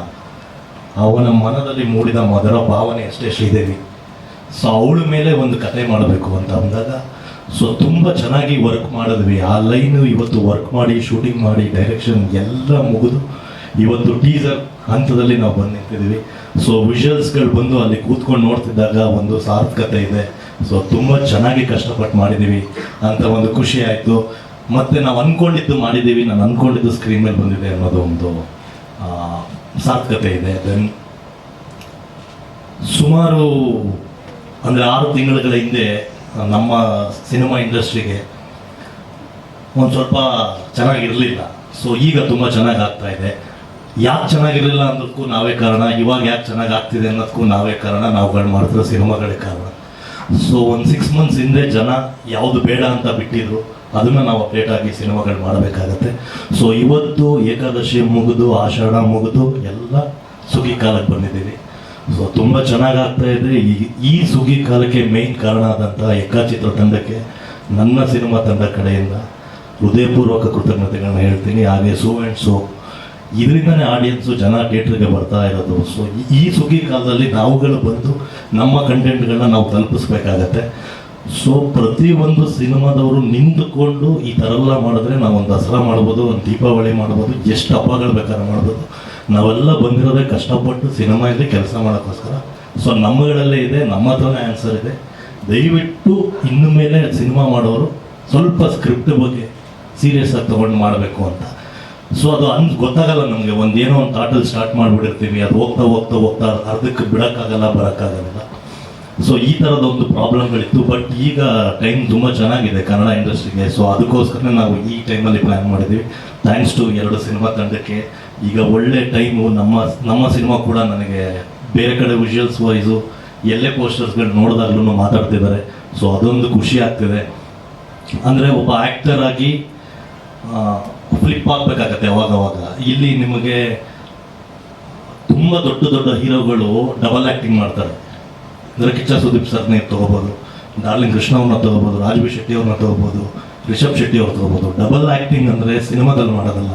ಅವನ ಮನದಲ್ಲಿ ಮೂಡಿದ ಮಧುರ ಭಾವನೆ ಅಷ್ಟೇ ಶ್ರೀದೇವಿ. ಸೊ ಅವಳ ಮೇಲೆ ಒಂದು ಕತೆ ಮಾಡಬೇಕು ಅಂತ ಅಂದಾಗ, ಸೊ ತುಂಬ ಚೆನ್ನಾಗಿ ವರ್ಕ್ ಮಾಡಿದ್ವಿ. ಆ ಲೈನು ಇವತ್ತು ವರ್ಕ್ ಮಾಡಿ ಶೂಟಿಂಗ್ ಮಾಡಿ ಡೈರೆಕ್ಷನ್ ಎಲ್ಲ ಮುಗಿದು ಇವತ್ತು ಟೀಸರ್ ಹಂತದಲ್ಲಿ ನಾವು ಬಂದು ನಿಂತಿದ್ದೀವಿ ಸೊ ವಿಷುವಲ್ಸ್ಗಳು ಬಂದು ಅಲ್ಲಿ ಕೂತ್ಕೊಂಡು ನೋಡ್ತಿದ್ದಾಗ ಒಂದು ಸಾರ್ಥಕತೆ ಇದೆ. ಸೊ ತುಂಬ ಚೆನ್ನಾಗಿ ಕಷ್ಟಪಟ್ಟು ಮಾಡಿದ್ದೀವಿ ಅಂತ ಒಂದು ಖುಷಿ ಆಯಿತು. ಮತ್ತು ನಾವು ಅಂದ್ಕೊಂಡಿದ್ದು ಮಾಡಿದ್ದೀವಿ ನಾನು ಅಂದ್ಕೊಂಡಿದ್ದು ಸ್ಕ್ರೀನ್ ಮೇಲೆ ಬಂದಿದೆ ಅನ್ನೋದು ಒಂದು ಸಾರ್ಥಕತೆ ಇದೆ. ದೆನ್ ಸುಮಾರು ಅಂದರೆ ಆರು ತಿಂಗಳುಗಳ ಹಿಂದೆ ನಮ್ಮ ಸಿನಿಮಾ ಇಂಡಸ್ಟ್ರಿಗೆ ಒಂದು ಸ್ವಲ್ಪ ಚೆನ್ನಾಗಿರಲಿಲ್ಲ. ಸೊ ಈಗ ತುಂಬ ಚೆನ್ನಾಗಿ ಆಗ್ತಾ ಇದೆ. ಯಾಕೆ ಚೆನ್ನಾಗಿರಲಿಲ್ಲ ಅನ್ನೋದಕ್ಕೂ ನಾವೇ ಕಾರಣ. ಇವಾಗ ಯಾಕೆ ಚೆನ್ನಾಗಿ ಆಗ್ತಿದೆ ಅನ್ನೋದಕ್ಕೂ ನಾವೇ ಕಾರಣ. ನಾವುಗಳು ಮಾಡ್ತಿರೋ ಸಿನಿಮಾಗಳೇ ಕಾರಣ. ಸೊ ಒಂದು ಸಿಕ್ಸ್ ಮಂತ್ಸ್ ಹಿಂದೆ ಜನ ಯಾವುದು ಬೇಡ ಅಂತ ಬಿಟ್ಟಿದ್ರು, ಅದನ್ನು ನಾವು ಅಪ್ಡೇಟ್ ಆಗಿ ಸಿನಿಮಾಗಳು ಮಾಡಬೇಕಾಗತ್ತೆ. ಸೊ ಇವತ್ತು ಏಕಾದಶಿ ಮುಗಿದು, ಆಷಾಢ ಮುಗಿದು, ಎಲ್ಲ ಸುಗ್ಗಿ ಕಾಲಕ್ಕೆ ಬಂದಿದ್ದೀವಿ. ಸೊ ತುಂಬ ಚೆನ್ನಾಗಿ ಆಗ್ತಾ ಇದೆ. ಈ ಸುಗ್ಗಿ ಕಾಲಕ್ಕೆ ಮೇನ್ ಕಾರಣ ಆದಂತಹ ಎಕ್ಕಾಚಿತ್ರ ತಂಡಕ್ಕೆ ನನ್ನ ಸಿನಿಮಾ ತಂಡ ಕಡೆಯಿಂದ ಹೃದಯಪೂರ್ವಕ ಕೃತಜ್ಞತೆಗಳನ್ನ ಹೇಳ್ತೀನಿ. ಹಾಗೆ ಸೋ ಆ್ಯಂಡ್ ಸೋ ಇದರಿಂದನೇ ಆಡಿಯನ್ಸು ಜನ ಥಿಯೇಟ್ರಿಗೆ ಬರ್ತಾ ಇರೋದು. ಸೊ ಈ ಸುಗ್ಗಿ ಕಾಲದಲ್ಲಿ ನಾವುಗಳು ಬಂದು ನಮ್ಮ ಕಂಟೆಂಟ್ಗಳನ್ನ ನಾವು ತಲುಪಿಸ್ಬೇಕಾಗತ್ತೆ. ಸೊ ಪ್ರತಿಯೊಂದು ಸಿನಿಮಾದವರು ನಿಂತುಕೊಂಡು ಈ ಥರ ಎಲ್ಲ ಮಾಡಿದ್ರೆ ನಾವು ಒಂದು ದಸರಾ ಮಾಡ್ಬೋದು ಒಂದು ದೀಪಾವಳಿ ಮಾಡ್ಬೋದು, ಎಷ್ಟು ಹಬ್ಬಗಳು ಬೇಕಾದ್ರೆ ಮಾಡ್ಬೋದು. ನಾವೆಲ್ಲ ಬಂದಿರೋದೇ ಕಷ್ಟಪಟ್ಟು ಸಿನಿಮಾ ಇದ್ರೆ ಕೆಲಸ ಮಾಡೋಕ್ಕೋಸ್ಕರ. ಸೊ ನಮ್ಮಗಳಲ್ಲೇ ಇದೆ, ನಮ್ಮ ಹತ್ರನೇ ಆನ್ಸರ್ ಇದೆ. ದಯವಿಟ್ಟು ಇನ್ನು ಮೇಲೆ ಸಿನಿಮಾ ಮಾಡೋರು ಸ್ವಲ್ಪ ಸ್ಕ್ರಿಪ್ಟ್ ಬಗ್ಗೆ ಸೀರಿಯಸ್ ಆಗಿ ತೊಗೊಂಡು ಮಾಡಬೇಕು ಅಂತ. ಸೊ ಅದು ಅನ್, ಗೊತ್ತಾಗಲ್ಲ ನಮಗೆ. ಒಂದು ಏನೋ ಒಂದು ಥಾಟಲ್ಲಿ ಸ್ಟಾರ್ಟ್ ಮಾಡಿಬಿಟ್ಟಿರ್ತೀವಿ. ಅದು ಹೋಗ್ತಾ ಹೋಗ್ತಾ ಹೋಗ್ತಾ ಅರ್ಧಕ್ಕೆ ಬಿಡೋಕ್ಕಾಗಲ್ಲ, ಬರೋಕ್ಕಾಗಲ್ಲ. ಸೊ ಈ ಥರದ ಒಂದು ಪ್ರಾಬ್ಲಮ್ಗಳಿತ್ತು ಬಟ್ ಈಗ ಟೈಮ್ ತುಂಬ ಚೆನ್ನಾಗಿದೆ ಕನ್ನಡ ಇಂಡಸ್ಟ್ರಿಗೆ ಸೊ ಅದಕ್ಕೋಸ್ಕರ ನಾವು ಈ ಟೈಮಲ್ಲಿ ಪ್ಲ್ಯಾನ್ ಮಾಡಿದ್ವಿ ಥ್ಯಾಂಕ್ಸ್ ಟು ಎರಡು ಸಿನಿಮಾ ತಂಡಕ್ಕೆ. ಈಗ ಒಳ್ಳೆ ಟೈಮು ನಮ್ಮ ನಮ್ಮ ಸಿನಿಮಾ ಕೂಡ ನನಗೆ ಬೇರೆ ಕಡೆ ವಿಜುವಲ್ಸ್ ವೈಸು ಎಲ್ಲೇ ಪೋಸ್ಟರ್ಸ್ಗಳು ನೋಡಿದಾಗ್ಲೂ ಮಾತಾಡ್ತಿದ್ದಾರೆ ಸೊ ಅದೊಂದು ಖುಷಿ ಆಗ್ತಿದೆ. ಅಂದರೆ ಒಬ್ಬ ಆ್ಯಕ್ಟರ್ ಆಗಿ ಫ್ಲಿಪ್ ಆಗಬೇಕಾಗತ್ತೆ ಅವಾಗವಾಗ. ಅವಾಗ ಇಲ್ಲಿ ನಿಮಗೆ ತುಂಬ ದೊಡ್ಡ ದೊಡ್ಡ ಹೀರೋಗಳು ಡಬಲ್ ಆ್ಯಕ್ಟಿಂಗ್ ಮಾಡ್ತಾರೆ. ಅಂದರೆ ಕಿಚ್ಚ ಸುದೀಪ್ ಸರ್ನೇ ತೊಗೋಬೋದು, ಡಾರ್ಲಿಂಗ್ ಕೃಷ್ಣ ಅವ್ರನ್ನ ತೊಗೋಬೋದು ರಾಜವಿ ಶೆಟ್ಟಿ ಅವ್ರನ್ನ ತೊಗೋಬೋದು, ರಿಷಬ್ ಶೆಟ್ಟಿ ಅವ್ರು ತೊಗೋಬೋದು. ಡಬಲ್ ಆ್ಯಕ್ಟಿಂಗ್ ಅಂದರೆ ಸಿನಿಮಾದಲ್ಲಿ ಮಾಡೋದಲ್ಲ.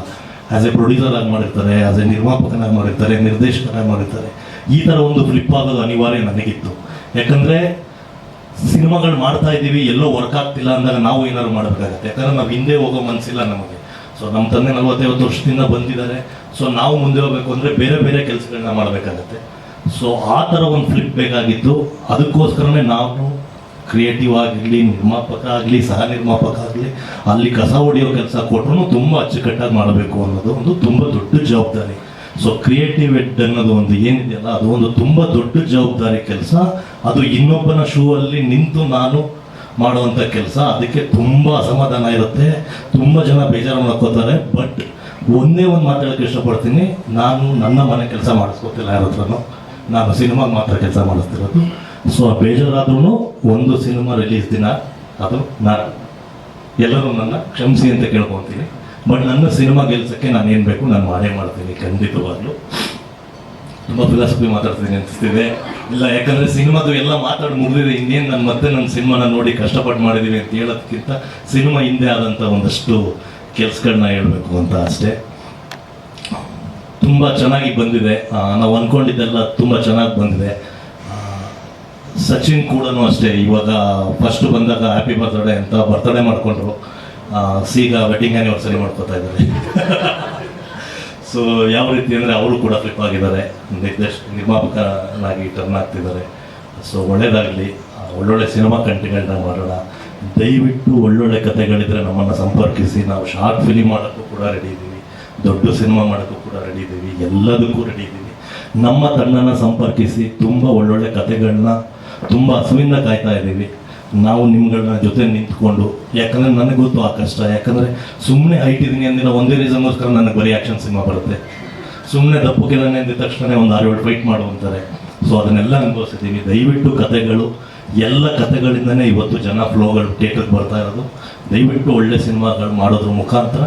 ಆ್ಯಸ್ ಎ ಪ್ರೊಡ್ಯೂಸರ್ ಆಗಿ ಮಾಡಿರ್ತಾರೆ ಆ್ಯಸ್ ಎ ನಿರ್ಮಾಪಕನಾಗಿ ಮಾಡಿರ್ತಾರೆ, ನಿರ್ದೇಶಕನಾಗಿ ಮಾಡಿರ್ತಾರೆ. ಈ ಥರ ಒಂದು ಫ್ಲಿಪ್ ಆಗೋದು ಅನಿವಾರ್ಯ ನನಗಿತ್ತು. ಯಾಕಂದರೆ ಸಿನಿಮಾಗಳು ಮಾಡ್ತಾ ಇದ್ದೀವಿ, ಎಲ್ಲೋ ವರ್ಕ್ ಆಗ್ತಿಲ್ಲ ಅಂದಾಗ ನಾವು ಏನಾದ್ರು ಮಾಡಬೇಕಾಗತ್ತೆ. ಯಾಕಂದ್ರೆ ನಾವು ಹಿಂದೆ ಹೋಗೋ ಮನಸ್ಸಿಲ್ಲ ನಮಗೆ. ಸೊ ನಮ್ಮ ತಂದೆ ನಲವತ್ತೈವತ್ತು ವರ್ಷದಿಂದ ಬಂದಿದ್ದಾರೆ. ಸೊ ನಾವು ಮುಂದೆ ಹೋಗ್ಬೇಕು ಅಂದರೆ ಬೇರೆ ಬೇರೆ ಕೆಲಸಗಳನ್ನ ಮಾಡಬೇಕಾಗತ್ತೆ. ಸೊ ಆ ಥರ ಒಂದು ಫ್ಲಿಪ್ ಬೇಕಾಗಿತ್ತು ಅದಕ್ಕೋಸ್ಕರನೇ ನಾವು ಕ್ರಿಯೇಟಿವ್ ಆಗಿರಲಿ ನಿರ್ಮಾಪಕ ಆಗಲಿ, ಸಹ ನಿರ್ಮಾಪಕ ಆಗಲಿ, ಅಲ್ಲಿ ಕಸ ಹೊಡೆಯೋ ಕೆಲಸ ಕೊಟ್ಟರು ತುಂಬ ಅಚ್ಚುಕಟ್ಟಾಗಿ ಮಾಡಬೇಕು ಅನ್ನೋದು ಒಂದು ತುಂಬ ದೊಡ್ಡ ಜವಾಬ್ದಾರಿ. ಸೊ ಕ್ರಿಯೇಟಿವ್ ಎಡ್ ಅನ್ನೋದು ಒಂದು ಏನಿದೆಯಲ್ಲ, ಅದು ಒಂದು ತುಂಬ ದೊಡ್ಡ ಜವಾಬ್ದಾರಿ ಕೆಲಸ. ಅದು ಇನ್ನೊಬ್ಬನ ಶೂ ಅಲ್ಲಿ ನಿಂತು ನಾನು ಮಾಡುವಂಥ ಕೆಲಸ. ಅದಕ್ಕೆ ತುಂಬ ಅಸಮಾಧಾನ ಇರುತ್ತೆ. ತುಂಬ ಜನ ಬೇಜಾರು ಮಾಡ್ಕೋತಾರೆ. ಬಟ್ ಒಂದೇ ಒಂದು ಮಾತಾಡೋಕ್ಕೆ ಇಷ್ಟಪಡ್ತೀನಿ. ನಾನು ನನ್ನ ಮನೆ ಕೆಲಸ ಮಾಡಿಸ್ಕೊತಿಲ್ಲ ಯಾರ ನಾನು ಸಿನಿಮಾಗೆ ಮಾತ್ರ ಕೆಲಸ ಮಾಡಿಸ್ತಿರೋದು. ಸೊ ಬೇಜಾರಾದ್ರೂ ಒಂದು ಸಿನಿಮಾ ರಿಲೀಸ್ ದಿನ ಅದು ನಾನು ಎಲ್ಲರೂ ನನ್ನ ಕ್ಷಮಿಸಿ ಅಂತ ಕೇಳ್ಕೊತೀನಿ ಬಟ್ ನನ್ನ ಸಿನಿಮಾ ಗೆಲ್ಸಕ್ಕೆ ನಾನು ಏನು ಬೇಕು ನಾನು ಮಾಡೇ ಮಾಡ್ತೀನಿ ಖಂಡಿತವಾಗ್ಲೂ. ತುಂಬ ಫಿಲಾಸಫಿ ಮಾತಾಡ್ತೀನಿ ಅನಿಸ್ತಿದೆ. ಇಲ್ಲ ಯಾಕಂದರೆ ಸಿನಿಮಾದು ಎಲ್ಲ ಮಾತಾಡಿ ಮುಗಿದಿದೆ. ಇನ್ನೇನು ನಾನು ಮತ್ತೆ ನನ್ನ ಸಿನಿಮಾನ ನೋಡಿ ಕಷ್ಟಪಟ್ಟು ಮಾಡಿದ್ದೀವಿ ಅಂತ ಹೇಳೋದಕ್ಕಿಂತ ಸಿನಿಮಾ ಹಿಂದೆ ಆದಂಥ ಒಂದಷ್ಟು ಕೆಲಸಗಳನ್ನ ಹೇಳಬೇಕು ಅಂತ ಅಷ್ಟೇ. ತುಂಬ ಚೆನ್ನಾಗಿ ಬಂದಿದೆ. ಆ, ನಾವು ಅಂದ್ಕೊಂಡಿದ್ದೆಲ್ಲ ತುಂಬ ಚೆನ್ನಾಗಿ ಬಂದಿದೆ. ಆ, ಸಚಿನ್ ಕೂಡ ಅಷ್ಟೇ, ಇವಾಗ ಫಸ್ಟ್ ಬಂದಾಗ ಹ್ಯಾಪಿ ಬರ್ತ್ಡೇ ಅಂತ ಬರ್ತ್ಡೇ ಮಾಡಿಕೊಂಡ್ರು. ಸೀಗ ವೆಡ್ಡಿಂಗ್ ಆ್ಯನಿವರ್ಸರಿ ಮಾಡ್ಕೋತಾ ಇದ್ದಾರೆ. ಸೊ ಯಾವ ರೀತಿ ಅಂದರೆ ಅವರು ಕೂಡ ಫ್ಲಿಪ್ ಆಗಿದ್ದಾರೆ. ನಿರ್ದೇಶ, ನಿರ್ಮಾಪಕನಾಗಿ ಟರ್ನ್ ಆಗ್ತಿದ್ದಾರೆ. ಸೊ ಒಳ್ಳೇದಾಗಲಿ. ಒಳ್ಳೊಳ್ಳೆ ಸಿನಿಮಾ ಕಂಟೆಂಟ್ಗಳನ್ನ ಮಾಡೋಣ. ದಯವಿಟ್ಟು ಒಳ್ಳೊಳ್ಳೆ ಕಥೆಗಳಿದ್ರೆ ನಮ್ಮನ್ನು ಸಂಪರ್ಕಿಸಿ. ನಾವು ಶಾರ್ಟ್ ಫಿಲಿಮ್ ಮಾಡೋಕ್ಕೂ ಕೂಡ ರೆಡಿ ಇದ್ದೀವಿ ದೊಡ್ಡ ಸಿನಿಮಾ ಮಾಡೋಕ್ಕೂ ಕೂಡ ರೆಡಿ ಇದ್ದೀವಿ ಎಲ್ಲದಕ್ಕೂ ರೆಡಿ ಇದ್ದೀವಿ ನಮ್ಮ ತಂಡನ ಸಂಪರ್ಕಿಸಿ, ತುಂಬ ಒಳ್ಳೊಳ್ಳೆ ಕಥೆಗಳನ್ನ ತುಂಬ ಹಸುವಿಂದ ಕಾಯ್ತಾ ಇದ್ದೀವಿ. ನಾವು ನಿಮ್ಗಳನ್ನ ಜೊತೆ ನಿಂತ್ಕೊಂಡು, ಯಾಕಂದರೆ ನನಗೆ ಗೊತ್ತು ಆ ಕಷ್ಟ. ಯಾಕಂದರೆ ಸುಮ್ಮನೆ ಹೈಟ್ ಇದೀನಿ ಅಂದಿನ ಒಂದೇ ರೀಸನ್ಗೋಸ್ಕರ ನನಗೆ ಬರೀ ಆ್ಯಕ್ಷನ್ ಸಿನಿಮಾ ಬರುತ್ತೆ. ಸುಮ್ಮನೆ ದಪ್ಪಕ್ಕೆಲ್ಲ ಅಂದಿದ ತಕ್ಷಣ ಒಂದು ಆರು ಏಳು ಫೈಟ್ ಮಾಡು ಅಂತಾರೆ. ಸೊ ಅದನ್ನೆಲ್ಲ ಅನುಭವಿಸಿದ್ದೀವಿ. ದಯವಿಟ್ಟು ಕತೆಗಳು, ಎಲ್ಲ ಕಥೆಗಳಿಂದನೇ ಇವತ್ತು ಜನ ಫ್ಲೋಗಳು ಥಿಯೇಟರ್ಗೆ ಬರ್ತಾ ಇರೋದು. ದಯವಿಟ್ಟು ಒಳ್ಳೆ ಸಿನಿಮಾಗಳು ಮಾಡೋದ್ರ ಮುಖಾಂತರ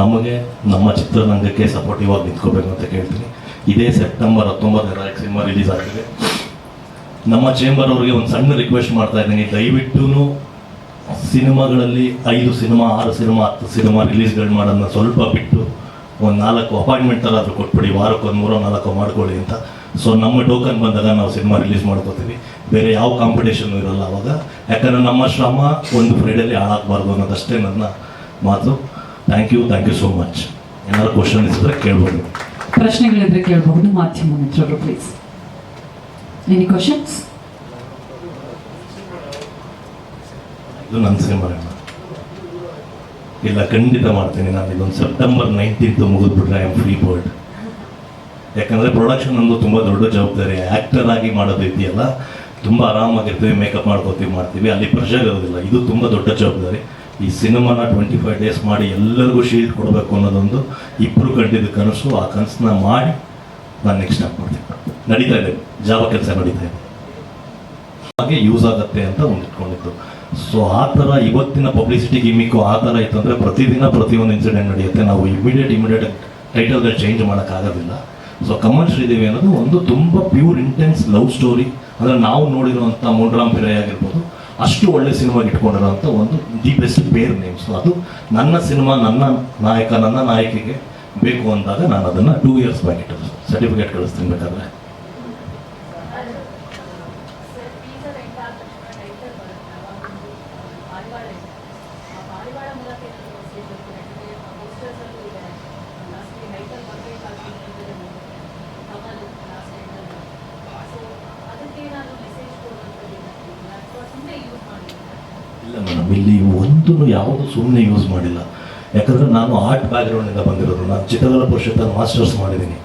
ನಮಗೆ, ನಮ್ಮ ಚಿತ್ರರಂಗಕ್ಕೆ ಸಪೋರ್ಟಿವ್ ಆಗಿ ನಿಂತ್ಕೋಬೇಕು ಅಂತ ಕೇಳ್ತೀನಿ. ಇದೇ ಸೆಪ್ಟೆಂಬರ್ ಹತ್ತೊಂಬತ್ತರ ಸಿನಿಮಾ ರಿಲೀಸ್ ಆಗ್ತಿದೆ ನಮ್ಮ ಚೇಂಬರ್ ಅವರಿಗೆ ಒಂದು ಸಣ್ಣ ರಿಕ್ವೆಸ್ಟ್ ಮಾಡ್ತಾ ಇದ್ದೀನಿ. ದಯವಿಟ್ಟು ಸಿನಿಮಾಗಳಲ್ಲಿ ಐದು ಸಿನಿಮಾ, ಆರು ಸಿನಿಮಾ, ಹತ್ತು ಸಿನಿಮಾ ರಿಲೀಸ್ಗಳು ಮಾಡೋದನ್ನ ಸ್ವಲ್ಪ ಬಿಟ್ಟು ಒಂದು ನಾಲ್ಕು ಅಪಾಯಿಂಟ್ಮೆಂಟ್ ಥರ ಆದರೂ ಕೊಟ್ಬಿಡಿ. ವಾರಕ್ಕೆ ಒಂದು ಮೂರೋ ನಾಲ್ಕು ಮಾಡ್ಕೊಳ್ಳಿ ಅಂತ. ಸೊ ನಮ್ಮ ಟೋಕನ್ ಬಂದಾಗ ನಾವು ಸಿನಿಮಾ ರಿಲೀಸ್ ಮಾಡ್ಕೋತೀವಿ. ಬೇರೆ ಯಾವ ಕಾಂಪಿಟೇಷನ್ ಇರಲ್ಲ ಅವಾಗ. ಯಾಕಂದರೆ ನಮ್ಮ ಶ್ರಮ ಒಂದು ಫ್ರೈಡೇಲಿ ಹಾಳಾಗಬಾರ್ದು ಅನ್ನೋದಷ್ಟೇ ನನ್ನ ಮಾತು. Thank you thank you so much ಏನಾದ್ರು ಕ್ವಶನ್ ಇಸಿದ್ರೆ ಕೇಳ್ಬೋದು. ಪ್ರಶ್ನೆಗಳಿದ್ರೆ ಕೇಳಬಹುದು ಮಾಧ್ಯಮ ಮಿತ್ರರು ಪ್ಲೀಸ್ ಎನಿ questions? ಇದು ನನ್ನ ಸಿನಿಮಾ ಇಲ್ಲ, ಖಂಡಿತ ಮಾಡ್ತೀನಿ. ನಾನು ಇದೊಂದು ಸೆಪ್ಟೆಂಬರ್ ನೈನ್ಟೀನ್ತ್ ಮುಗಿದ್ಬಿಟ್ರೆ ಐ ಆಮ್ ಫ್ರೀ ಬರ್ಡ್ ಯಾಕಂದರೆ ಪ್ರೊಡಕ್ಷನ್ ಒಂದು ತುಂಬ ದೊಡ್ಡ ಜವಾಬ್ದಾರಿ. ಆ್ಯಕ್ಟರ್ ಆಗಿ ಮಾಡೋದು ಇದೆಯಲ್ಲ, ತುಂಬ ಆರಾಮಾಗಿರ್ತೀವಿ ಮೇಕಪ್ ಮಾಡ್ಕೋತೀವಿ, ಮಾಡ್ತೀವಿ. ಅಲ್ಲಿ ಪ್ರೆಷರ್ ಇರೋದಿಲ್ಲ. ಇದು ತುಂಬ ದೊಡ್ಡ ಜವಾಬ್ದಾರಿ. ಈ ಸಿನಿಮಾನ ಟ್ವೆಂಟಿ ಫೈವ್ ಡೇಸ್ ಮಾಡಿ ಎಲ್ಲರಿಗೂ ಶೀಲ್ಡ್ ಕೊಡಬೇಕು ಅನ್ನೋದೊಂದು ಇಬ್ಬರು ಕಂಡಿದ್ದ ಕನಸು. ಆ ಕನಸನ್ನ ಮಾಡಿ ನಾನು ನೆಕ್ಸ್ಟ್ ಸ್ಟಾರ್ಟ್ ಮಾಡ್ತೀನಿ. ನಡೀತಾ ಇದೆ. ಜಾವ ಕೆಲಸ ನಡೀತಾ ಇದೆ. ಹಾಗೆ ಯೂಸ್ ಆಗುತ್ತೆ ಅಂತ ಒಂದು ಇಟ್ಕೊಂಡಿದ್ದು. ಸೊ ಆ ಥರ ಇವತ್ತಿನ ಪಬ್ಲಿಸಿಟಿ ಗಿಮಿಕ್ಕು ಆ ಥರ ಇತ್ತು ಅಂದರೆ ಪ್ರತಿದಿನ ಪ್ರತಿಯೊಂದು ಇನ್ಸಿಡೆಂಟ್ ನಡೆಯುತ್ತೆ. ನಾವು ಇಮಿಡಿಯೇಟ್ ಇಮಿಡಿಯೇಟ್ ಟೈಟಲ್ಗಳು ಚೇಂಜ್ ಮಾಡೋಕ್ಕಾಗೋದಿಲ್ಲ ಸೊ ಕಮಲ್ ಶ್ರೀದೇವಿ ಅನ್ನೋದು ಒಂದು ತುಂಬ ಪ್ಯೂರ್ ಇಂಟೆನ್ಸ್ ಲವ್ ಸ್ಟೋರಿ ಅಂದರೆ ನಾವು ನೋಡಿರುವಂಥ ಮೂಡ್ರಾಮ್ ಪಿರೈ ಆಗಿರ್ಬೋದು, ಅಷ್ಟು ಒಳ್ಳೆ ಸಿನಿಮಾಗೆ ಇಟ್ಕೊಂಡಿರೋಂಥ ಒಂದು the best bare name so ಅದು ನನ್ನ ಸಿನಿಮಾ, ನನ್ನ ನಾಯಕ, ನನ್ನ ನಾಯಕಿಗೆ ಬೇಕು ಅಂದಾಗ ನಾನು ಅದನ್ನು ಟೂ ಇಯರ್ಸ್ ಬ್ಯಾಕ್ ಇಟ್ಟು ಸರ್ಟಿಫಿಕೇಟ್ ಕಳಿಸ್ತೀನಿ ಬೇಕಾದ್ರೆ ಇಲ್ಲ ಮೇಡಮ್ ಇಲ್ಲಿ ಒಂದು ಯಾವುದು ಸುಮ್ಮನೆ ಯೂಸ್ ಮಾಡಿಲ್ಲ. ಯಾಕಂದರೆ ನಾನು ಆರ್ಟ್ ಬ್ಯಾಕ್ಗ್ರೌಂಡಿಂದ ಬಂದಿರೋದು. ನಾನು ಚಿತ್ರಕಲಾ ಪರಿಷತ್ತಲ್ಲಿ ಮಾಸ್ಟರ್ಸ್ ಮಾಡಿದ್ದೀನಿ.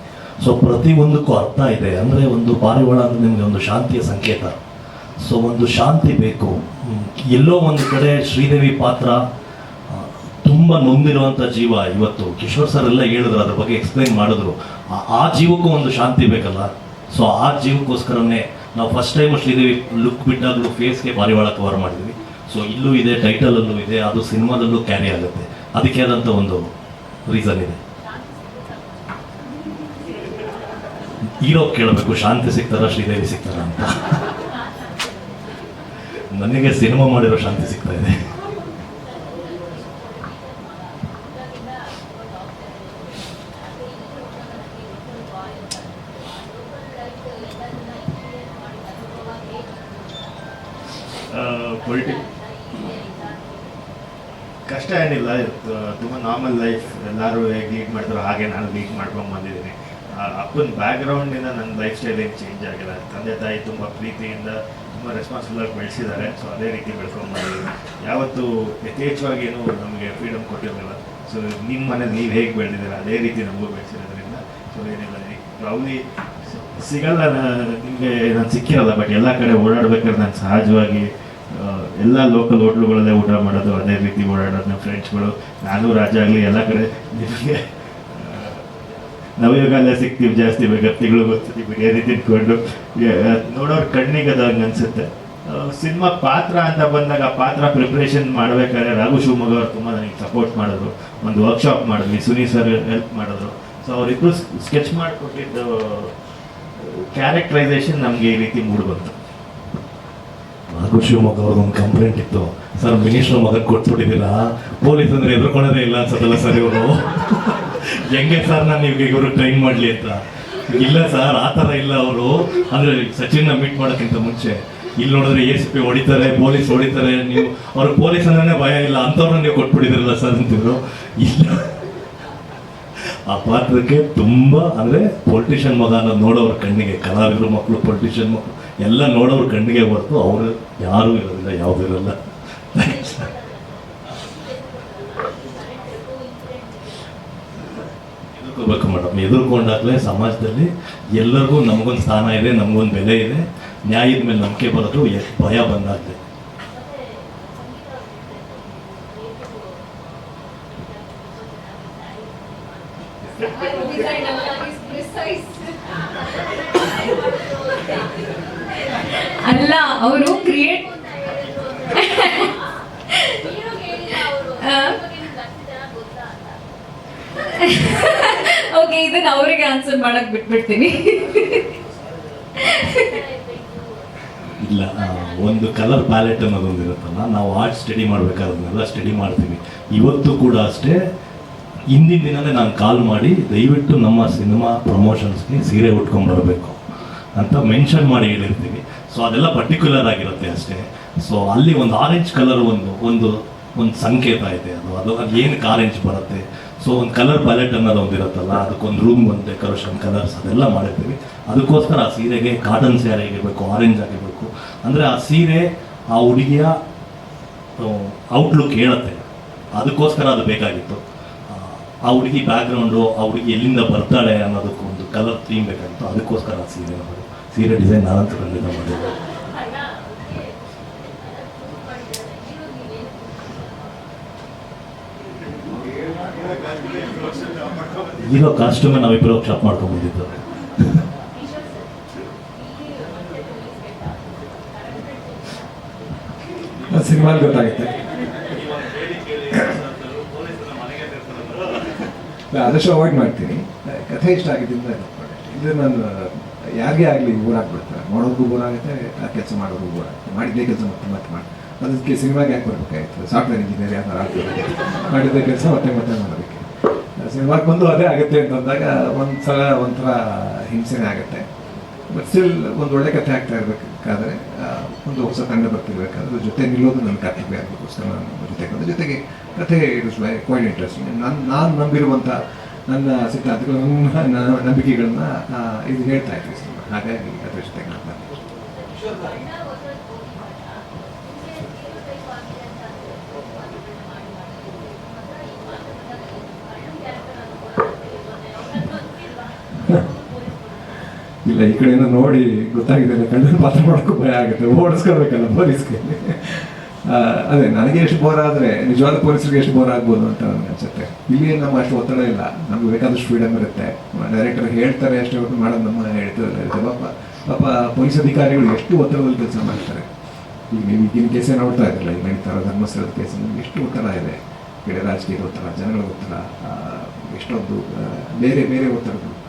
ಸೊ ಪ್ರತಿಯೊಂದಕ್ಕೂ ಅರ್ಥ ಇದೆ. ಅಂದರೆ ಒಂದು ಪಾರಿವಾಳ ಅಂದರೆ ನಿಮಗೆ ಒಂದು ಶಾಂತಿಯ ಸಂಕೇತ. ಸೊ ಒಂದು ಶಾಂತಿ ಬೇಕು. ಎಲ್ಲೋ ಒಂದು ಕಡೆ ಶ್ರೀದೇವಿ ಪಾತ್ರ ತುಂಬ ನೊಂದಿರುವಂಥ ಜೀವ ಇವತ್ತು. ಕಿಶೋರ್ ಸರ್ ಎಲ್ಲ ಹೇಳಿದ್ರು, ಅದ್ರ ಬಗ್ಗೆ ಎಕ್ಸ್ಪ್ಲೈನ್ ಮಾಡಿದ್ರು. ಆ- ಆ ಜೀವಕ್ಕೂ ಒಂದು ಶಾಂತಿ ಬೇಕಲ್ಲ? ಸೊ ಆ ಜೀವಕ್ಕೋಸ್ಕರನೇ ನಾವು ಫಸ್ಟ್ ಟೈಮ್ ಶ್ರೀದೇವಿ ಲುಕ್ ಬಿಟ್ಟಾಗಲೂ ಫೇಸ್ಗೆ ಪಾರಿವಾಳ ಕವರ್ ಮಾಡಿದ್ವಿ. ಸೊ ಇಲ್ಲೂ ಇದೆ ಟೈಟಲಲ್ಲೂ ಇದೆ, ಅದು ಸಿನಿಮಾದಲ್ಲೂ ಕ್ಯಾರಿ ಆಗುತ್ತೆ. ಅದಕ್ಕೆ ಆದಂಥ ಒಂದು ರೀಸನ್ ಇದೆ. ಹೀರೋ ಕೇಳಬೇಕು, ಶಾಂತಿ ಸಿಗ್ತಾರ, ಶ್ರೀದೇವಿ ಸಿಗ್ತಾರ ಅಂತ. ನನಗೆ ಸಿನಿಮಾ ಮಾಡಿರೋ ಶಾಂತಿ ಸಿಗ್ತಾ ಇದೆ ಪೊಲಿಟಿ ಕಷ್ಟ ಏನಿಲ್ಲ ತುಂಬ ನಾರ್ಮಲ್ ಲೈಫ್ ಎಲ್ಲರೂ ಹೇಗೆ ಲೀಡ್ ಮಾಡ್ತಾರೋ ಹಾಗೆ ನಾನು ಲೀಡ್ ಮಾಡ್ಕೊಂಡು ಬಂದಿದ್ದೀನಿ. ಅಪ್ಪನ ಬ್ಯಾಕ್ಗ್ರೌಂಡಿಂದ ನನ್ನ ಲೈಫ್ ಸ್ಟೈಲ್ ಏನು ಚೇಂಜ್ ಆಗಿಲ್ಲ. ತಂದೆ ತಾಯಿ ತುಂಬ ಪ್ರೀತಿಯಿಂದ ತುಂಬ ರೆಸ್ಪಾನ್ಸಿಬಲ್ ಆಗಿ ಬೆಳೆಸಿದ್ದಾರೆ. ಸೊ ಅದೇ ರೀತಿ ಬೆಳ್ಕೊಂಡು ಬಂದಿದ್ದೀನಿ. ಯಾವತ್ತೂ ಯಥೇಚ್ಛವಾಗಿ ಏನು ನಮಗೆ ಫ್ರೀಡಮ್ ಕೊಟ್ಟಿರಲಿಲ್ಲ. ಸೊ ನಿಮ್ಮ ಮನೇಲಿ ನೀವು ಹೇಗೆ ಬೆಳೆದಿದ್ದೀರ? ಅದೇ ರೀತಿ ನಮಗೂ ಬೆಳೆಸಿರೋದ್ರಿಂದ ಸೊ ಏನಿಲ್ಲ. ಪ್ರಾಬ್ಲಿ ಸಿಗಲ್ಲ ನಿಮಗೆ ನಾನು ಸಿಕ್ಕಿರಲ್ಲ ಬಟ್ ಎಲ್ಲ ಕಡೆ ಓಡಾಡ್ಬೇಕಾದ್ರೆ ನಾನು ಸಹಜವಾಗಿ ಎಲ್ಲ ಲೋಕಲ್ ಹೋಟ್ಲುಗಳಲ್ಲೇ ಊಟ ಮಾಡೋದು, ಅದೇ ರೀತಿ ಓಡಾಡೋದು ನಮ್ಮ ಫ್ರೆಂಡ್ಸ್ಗಳು ನಾನು ರಾಜ ಆಗಲಿ ಎಲ್ಲ ಕಡೆ ನಿಮಗೆ ನವಯುಗಾಲೇ ಸಿಗ್ತೀವಿ ಜಾಸ್ತಿ ವ್ಯಕ್ತಿಗಳು ಗೊತ್ತು ನಿಮಗೆ ಬಿರಿಯಾನಿ ತಿನ್ಕೊಂಡು ನೋಡೋರು ಕಣ್ಣಿಗೆ ಅದಾಗ ಅನಿಸುತ್ತೆ. ಸಿನಿಮಾ ಪಾತ್ರ ಅಂತ ಬಂದಾಗ ಆ ಪಾತ್ರ ಪ್ರಿಪ್ರೇಷನ್ ಮಾಡಬೇಕಾದ್ರೆ ರಾಘು ಶಿವಮೊಗ್ಗ ಅವರು ತುಂಬ ನನಗೆ ಸಪೋರ್ಟ್ ಮಾಡಿದ್ರು. ಒಂದು ವರ್ಕ್ಶಾಪ್ ಮಾಡಿದ್ವಿ ಸುನಿ ಸರ್ ಹೆಲ್ಪ್ ಮಾಡಿದ್ರು. ಸೊ ಅವರಿಬ್ಬರು ಸ್ಕೆಚ್ ಮಾಡಿಕೊಟ್ಟಿದ್ದು ಕ್ಯಾರೆಕ್ಟರೈಸೇಷನ್ ನಮಗೆ ಈ ರೀತಿ ಮೂಡ್ ಬಂತು. ಹಾಗೂ ಶಿವಮೊಗ್ಗ ಅವ್ರದ್ದು ಒಂದು ಕಂಪ್ಲೇಂಟ್ ಇತ್ತು. ಸರ್, ಮಿನಿಸ್ಟರ್ ಮಗ ಕೊಟ್ಬಿಟ್ಟಿದ್ದೀರಾ? ಪೊಲೀಸ್ ಅಂದ್ರೆ ಎದುರ್ಕೊಳ್ಳೋದೇ ಇಲ್ಲ ಅನ್ಸತ್ತಲ್ಲ ಸರ್ ಇವರು? ಹೆಂಗೆ ಸರ್ ನಾನು ಇವಾಗ ಇವರು ಟ್ರೈನ್ ಮಾಡಲಿ ಅಂತ? ಇಲ್ಲ ಸರ್, ಆ ಥರ ಇಲ್ಲ ಅವರು. ಅಂದ್ರೆ ಸಚಿನ್ನ ಮೀಟ್ ಮಾಡೋಕ್ಕಿಂತ ಮುಂಚೆ. ಇಲ್ಲಿ ನೋಡಿದ್ರೆ ಎ ಸಿ ಪಿ ಹೊಡಿತಾರೆ, ಪೊಲೀಸ್ ಹೊಡಿತಾರೆ. ನೀವು, ಅವ್ರ ಪೊಲೀಸ್ ಅಂದ್ರೆ ಭಯ ಇಲ್ಲ. ಅಂಥವ್ರನ್ನ ನೀವು ಕೊಟ್ಬಿಟ್ಟಿದ್ರಲ್ಲ ಸರ್? ಅಂತಿದ್ರು. ಇಲ್ಲ. ಆ ಪಾತ್ರಕ್ಕೆ ತುಂಬ ಅಂದರೆ ಪೊಲಿಟಿಷಿಯನ್ ಮಗ ಅನ್ನೋದು ನೋಡೋರ ಕಣ್ಣಿಗೆ ಕಲಾವಿದರು ಮಕ್ಕಳು ಪೊಲಿಟಿಷಿಯನ್ ಮಕ್ಕಳು ಎಲ್ಲ ನೋಡೋರು ಕಣ್ಣಿಗೆ ಹೊರತು ಅವರು ಯಾರೂ ಇರೋದಿಲ್ಲ, ಯಾವುದೂ ಇರಲ್ಲ. ಎದುರ್ಕೋಬೇಕು ಮೇಡಮ್. ಎದುರ್ಕೊಂಡಾಗಲೇ ಸಮಾಜದಲ್ಲಿ ಎಲ್ಲರಿಗೂ ನಮಗೊಂದು ಸ್ಥಾನ ಇದೆ, ನಮಗೊಂದು ಬೆಲೆ ಇದೆ. ನ್ಯಾಯದ ಮೇಲೆ ನಂಬಿಕೆ ಬರೋದು ಭಯ ಬಂದಾಗಲೇ ಅಲ್ಲ ಅವರು ಕ್ರಿಯೇಟ್ ಓಕೆ ಇದನ್ನ ಅವರಿಗೆ ಆನ್ಸರ್ ಮಾಡಕ್ ಬಿಟ್ಬಿಡ್ತೀನಿ. ಇಲ್ಲ ಒಂದು ಕಲರ್ ಪ್ಯಾಲೆಟ್ ಅನ್ನೋದೊಂದು ಇರುತ್ತಲ್ಲ ನಾವು ಆರ್ಟ್ ಸ್ಟಡಿ ಮಾಡ್ಬೇಕಾದ್ನೆಲ್ಲ ಸ್ಟಡಿ ಮಾಡ್ತೀವಿ. ಇವತ್ತು ಕೂಡ ಅಷ್ಟೇ ಹಿಂದಿನ ದಿನನೇ ನಾನು ಕಾಲ್ ಮಾಡಿ ದಯವಿಟ್ಟು ನಮ್ಮ ಸಿನಿಮಾ ಪ್ರಮೋಷನ್ಸ್ಗೆ ಸೀರೆ ಉಟ್ಕೊಂಡ್ಬರ್ಬೇಕು ಅಂತ ಮೆನ್ಷನ್ ಮಾಡಿ ಹೇಳಿರ್ತೀವಿ. ಸೊ ಅದೆಲ್ಲ ಪರ್ಟಿಕ್ಯುಲರ್ ಆಗಿರುತ್ತೆ ಅಷ್ಟೇ. ಸೊ ಅಲ್ಲಿ ಒಂದು ಆರೆಂಜ್ ಕಲರ್ ಒಂದು ಒಂದು ಒಂದು ಸಂಕೇತ ಇದೆ ಅದು. ಅದು ಅದು ಏನಕ್ಕೆ ಆರೆಂಜ್ ಬರುತ್ತೆ? ಸೊ ಒಂದು ಕಲರ್ ಪ್ಯಾಲೆಟ್ ಅನ್ನೋದು ಒಂದು ಇರುತ್ತಲ್ಲ ಅದಕ್ಕೊಂದು ರೂಮ್ ಒಂದು ಡೆಕೋರೇಷನ್ ಕಲರ್ಸ್ ಅದೆಲ್ಲ ಮಾಡಿರ್ತೀವಿ. ಅದಕ್ಕೋಸ್ಕರ ಆ ಸೀರೆಗೆ ಕಾಟನ್ ಸ್ಯಾರಿ ಆಗಿರಬೇಕು ಆರೆಂಜ್ ಆಗಿರಬೇಕು. ಅಂದರೆ ಆ ಸೀರೆ ಆ ಹುಡುಗಿಯ ಔಟ್ಲುಕ್ ಹೇಳುತ್ತೆ. ಅದಕ್ಕೋಸ್ಕರ ಅದು ಬೇಕಾಗಿತ್ತು. ಆ, ಹುಡುಗಿ ಬ್ಯಾಕ್ಗ್ರೌಂಡು ಆ ಹುಡುಗಿ ಎಲ್ಲಿಂದ ಬರ್ತಾಳೆ ಅನ್ನೋದಕ್ಕೊಂದು ಕಲರ್ ಥೀಮ್ ಬೇಕಾಗಿತ್ತು. ಅದಕ್ಕೋಸ್ಕರ ಆ ಸೀರೆ ಸೀರೆ ಡಿಸೈನ್ ನಾನಂತೂ ಖಂಡಿತ ಮಾಡಿದ್ದೆ ಇರೋ ಕಾಸ್ಟ್ಯೂಮೇ ನಾವಿಬ್ಬರು ಶಾಪ್ ಮಾಡ್ಕೊಂಡು ಬಂದಿದ್ದು ಸಿನಿಮಾ ಗೊತ್ತಾಗುತ್ತೆ. ಆದಷ್ಟು ಅವಾಯ್ಡ್ ಮಾಡ್ತೀನಿ. ಕಥೆ ಇಷ್ಟ ಆಗಿದ್ದಿಂದ ಇದು ನಾನು ಯಾರಿಗೇ ಆಗಲಿ ಬೋರ್ ಆಗ್ಬಿಡ್ತಾರೆ. ಮಾಡೋದು ಬೋರ್ ಆಗುತ್ತೆ, ಆ ಕೆಲಸ ಮಾಡೋದು ಬೋರ್ ಆಗುತ್ತೆ. ಮಾಡಿದ್ದೇ ಕೆಲಸ ಮತ್ತೆ ಮತ್ತೆ ಮಾಡಿ. ಅದಕ್ಕೆ ಸಿನಿಮಾಗೆ ಯಾಕೆ ಬರ್ಬೇಕಾಯ್ತು ಸಾಫ್ಟ್ವೇರ್ ಇಂಜಿನಿಯರ್ ಯಾರು ಆಗ್ತದೆ ಮಾಡಿದ್ದೇ ಕೆಲಸ ಮತ್ತೆ ಮತ್ತೆ ಮಾಡೋದಕ್ಕೆ. ಸಿನಿಮಾಗೆ ಬಂದು ಅದೇ ಆಗುತ್ತೆ ಅಂತಂದಾಗ ಒಂದು ಸಲ ಒಂಥರ ಹಿಂಸೆನೇ ಆಗುತ್ತೆ. ಬಟ್ ಸ್ಟಿಲ್ ಒಂದು ಒಳ್ಳೆ ಕಥೆ ಆಗ್ತಾ ಇರಬೇಕಾದ್ರೆ ಒಂದು ಹೊಸ ತಂಡ ಬರ್ತಿರ್ಬೇಕಾದ್ರೆ ಜೊತೆ ನಿಲ್ಲೋದು ನನ್ನ ಕರ್ತವ್ಯ ಅದಕ್ಕೋಸ್ಕರ ನಾನು ಜೊತೆಗೆ ಜೊತೆಗೆ ಕಥೆ ಇಟ್ಸ್ ವೈ ಕ್ವೈಟ್ ಇಂಟ್ರೆಸ್ಟಿಂಗ್ ನಾನು ನಾನು ನಂಬಿರುವಂಥ ನನ್ನ ಸಿದ್ಧಾಂತಗಳು ನನ್ನ ನಂಬಿಕೆಗಳನ್ನ ಇದು ಹೇಳ್ತಾ ಇದ್ವಿ ಹಾಗಾಗಿ ಅದ್ರ ಜೊತೆ. ಇಲ್ಲ, ಈ ಕಡೆಯಿಂದ ನೋಡಿ ಗೊತ್ತಾಗಿದೆ ಕಣ್ಣಲ್ಲಿ ಪಾತ್ರ ಮಾಡೋಕ್ಕೂ ಭಯ ಆಗುತ್ತೆ. ಓಡಿಸ್ಕೋಬೇಕಲ್ಲ ಪೊಲೀಸ್ಗೆ. ಅದೇ, ನನಗೆ ಎಷ್ಟು ಬೋರ್ ಆದರೆ, ನಿಜವಾದ ಪೊಲೀಸರಿಗೆ ಎಷ್ಟು ಬೋರ್ ಆಗ್ಬೋದು ಅಂತ ನನಗೆ ಅನ್ಸುತ್ತೆ. ಇಲ್ಲಿ ನಮ್ಮ ಅಷ್ಟು ಒತ್ತಡ ಇಲ್ಲ. ನಮ್ಗೆ ಬೇಕಾದಷ್ಟು ಫ್ರೀಡಮ್ ಇರುತ್ತೆ. ಡೈರೆಕ್ಟರ್ ಹೇಳ್ತಾರೆ ಅಷ್ಟೇ ಹೊತ್ತು ಮಾಡೋದು ನಮ್ಮ ಹೇಳ್ತಾರೆ ಪಾಪ ಪಾಪ ಪೊಲೀಸ್ ಅಧಿಕಾರಿಗಳು ಎಷ್ಟು ಒತ್ತಡದಲ್ಲಿ ಕೆಲಸ ಮಾಡ್ತಾರೆ. ಈಗ ನೀವು ಈಗಿನ ಕೇಸೇ ನೋಡ್ತಾ ಇದ್ರಲ್ಲ ಈಗ ಧರ್ಮಸ್ಥಳದ ಕೇಸ್ ನಮ್ಗೆ ಎಷ್ಟು ಒತ್ತಡ ಇದೆ. ಕೆಡೆ ರಾಜಕೀಯದ ಒತ್ತಡ, ಜನಗಳ ಒತ್ತಡ ಎಷ್ಟೊಂದು ಬೇರೆ ಬೇರೆ ಒತ್ತಡಗಳು.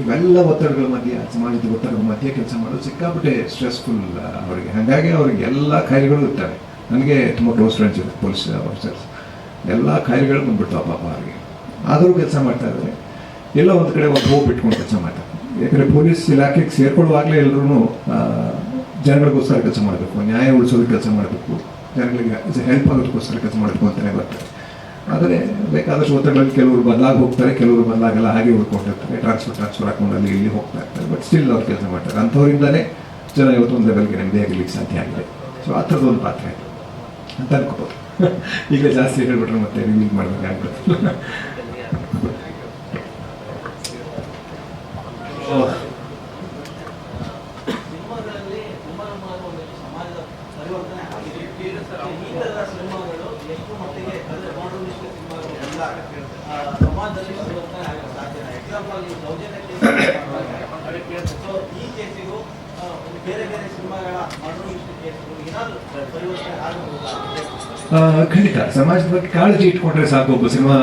ಇವೆಲ್ಲ ಒತ್ತಡಗಳ ಮಧ್ಯೆ ಸಮಾಜದ ಒತ್ತಡಗಳ ಮಧ್ಯೆ ಕೆಲಸ ಮಾಡೋದು ಸಿಕ್ಕಾಪಟ್ಟೆ ಸ್ಟ್ರೆಸ್ಫುಲ್ ಅವರಿಗೆ. ಹಾಗಾಗಿ ಅವ್ರಿಗೆ ಎಲ್ಲ ಕಾಯಿಲೆಗಳು ಇರ್ತವೆ. ನನಗೆ ತುಂಬ ಕ್ಲೋಸ್ ಫ್ರೆಂಡ್ಸ್ ಇರುತ್ತೆ ಪೊಲೀಸ್ ಆಫೀಸರ್ಸ್ ಎಲ್ಲ ಕಾಯಿಲೆಗಳು ಬಂದ್ಬಿಡ್ತಾವೆ ಪಾಪ ಅವರಿಗೆ. ಆದರೂ ಕೆಲಸ ಮಾಡ್ತಾ ಇದ್ದಾರೆ. ಎಲ್ಲ ಒಂದು ಕಡೆ ಒಂದು ಹೋಪ್ ಇಟ್ಕೊಂಡು ಕೆಲಸ ಮಾಡ್ತಾರೆ. ಯಾಕಂದರೆ ಪೊಲೀಸ್ ಇಲಾಖೆಗೆ ಸೇರ್ಕೊಳ್ಳುವಾಗಲೇ ಎಲ್ಲರೂ ಜನಗಳಿಗೋಸ್ಕರ ಕೆಲಸ ಮಾಡಬೇಕು, ನ್ಯಾಯ ಉಳಿಸೋದಕ್ಕೆ ಕೆಲಸ ಮಾಡಬೇಕು. ಜನಗಳಿಗೆ ಹೆಲ್ಪ್ ಆಗೋದಕ್ಕೋಸ್ಕರ ಕೆಲಸ ಮಾಡಬೇಕು ಅಂತಲೇ ಬರ್ತಾರೆ. ಆದರೆ ಬೇಕಾದಷ್ಟು ಒತ್ತಡಗಳಲ್ಲಿ ಕೆಲವರು ಬದಲಾಗಿ ಹೋಗ್ತಾರೆ, ಕೆಲವರು ಬದಲಾಗಲ್ಲ ಹಾಗೆ ಉಳ್ಕೊಂಡಿರ್ತಾರೆ. ಟ್ರಾನ್ಸ್ಫರ್ ಟ್ರಾನ್ಸ್ಫರ್ ಹಾಕೊಂಡು ಅಲ್ಲಿ ಇಲ್ಲಿ ಹೋಗ್ತಾ ಇರ್ತಾರೆ. ಬಟ್ ಸ್ಟಿಲ್ ಅವ್ರು ಕೆಲಸ ಮಾಡ್ತಾರೆ. ಅಂಥವರಿಂದಲೇ ಜನ ಇವತ್ತು ಒಂದು ಲೆವೆಲ್ಗೆ ನೆಮ್ಮದಿಯಾಗಲಿಕ್ಕೆ ಸಾಧ್ಯ ಆಗಿದೆ. ಸೊ ಆ ಥರದ್ದು ಒಂದು ಪಾತ್ರ ಇದೆ ಅಂತ ಅನ್ಕೋಬೋದು. ಈಗ ಜಾಸ್ತಿ ಹೇಳ್ಬಿಟ್ರೆ ಮತ್ತೆ ರಿವೀಲ್ ಮಾಡಬೇಕಾಗ್ಬಿಡುತ್ತೆ ಸಿನಿಮಾಗಳಲ್ಲಿ ತುಂಬ ನಮ್ಮ ಒಂದು ಸಮಾಜದ ಪರಿವರ್ತನೆ ಆಗಿದೆ ಈ ಥರದ ಸಿನಿಮಾಗಳು ಎಷ್ಟು ಮಟ್ಟಿಗೆ ಅಂದರೆ ಮಾಡರ್ನಿಸ್ಟ್ ಸಿನಿಮಾಗಳು ಎಲ್ಲ ಆ, ಸಮಾಜದಲ್ಲಿ ಪರಿವರ್ತನೆ ಆಗಲು ಸಾಧ್ಯ ಎಕ್ಸಾಂಪಲ್ ಈ ಸೌಜನ್ಯ ಕೇಸ್ ಸೊ ಈ ಕೇಸಿಗೂ ಆ, ಒಂದು ಬೇರೆ ಬೇರೆ ಸಿನಿಮಾಗಳ ಮಾಡರ್ನಿಸ್ಟ್ ಕೇಸ್ಗಳು ಏನಾದರೂ ಪರಿವರ್ತನೆ ಆಗಬಹುದಾ ಆ, ಖಂಡಿತ. ಸಮಾಜದ ಬಗ್ಗೆ ಕಾಳಜಿ ಇಟ್ಕೊಂಡ್ರೆ ಸಾಕು ಒಬ್ಬ ಸಿನಿಮಾ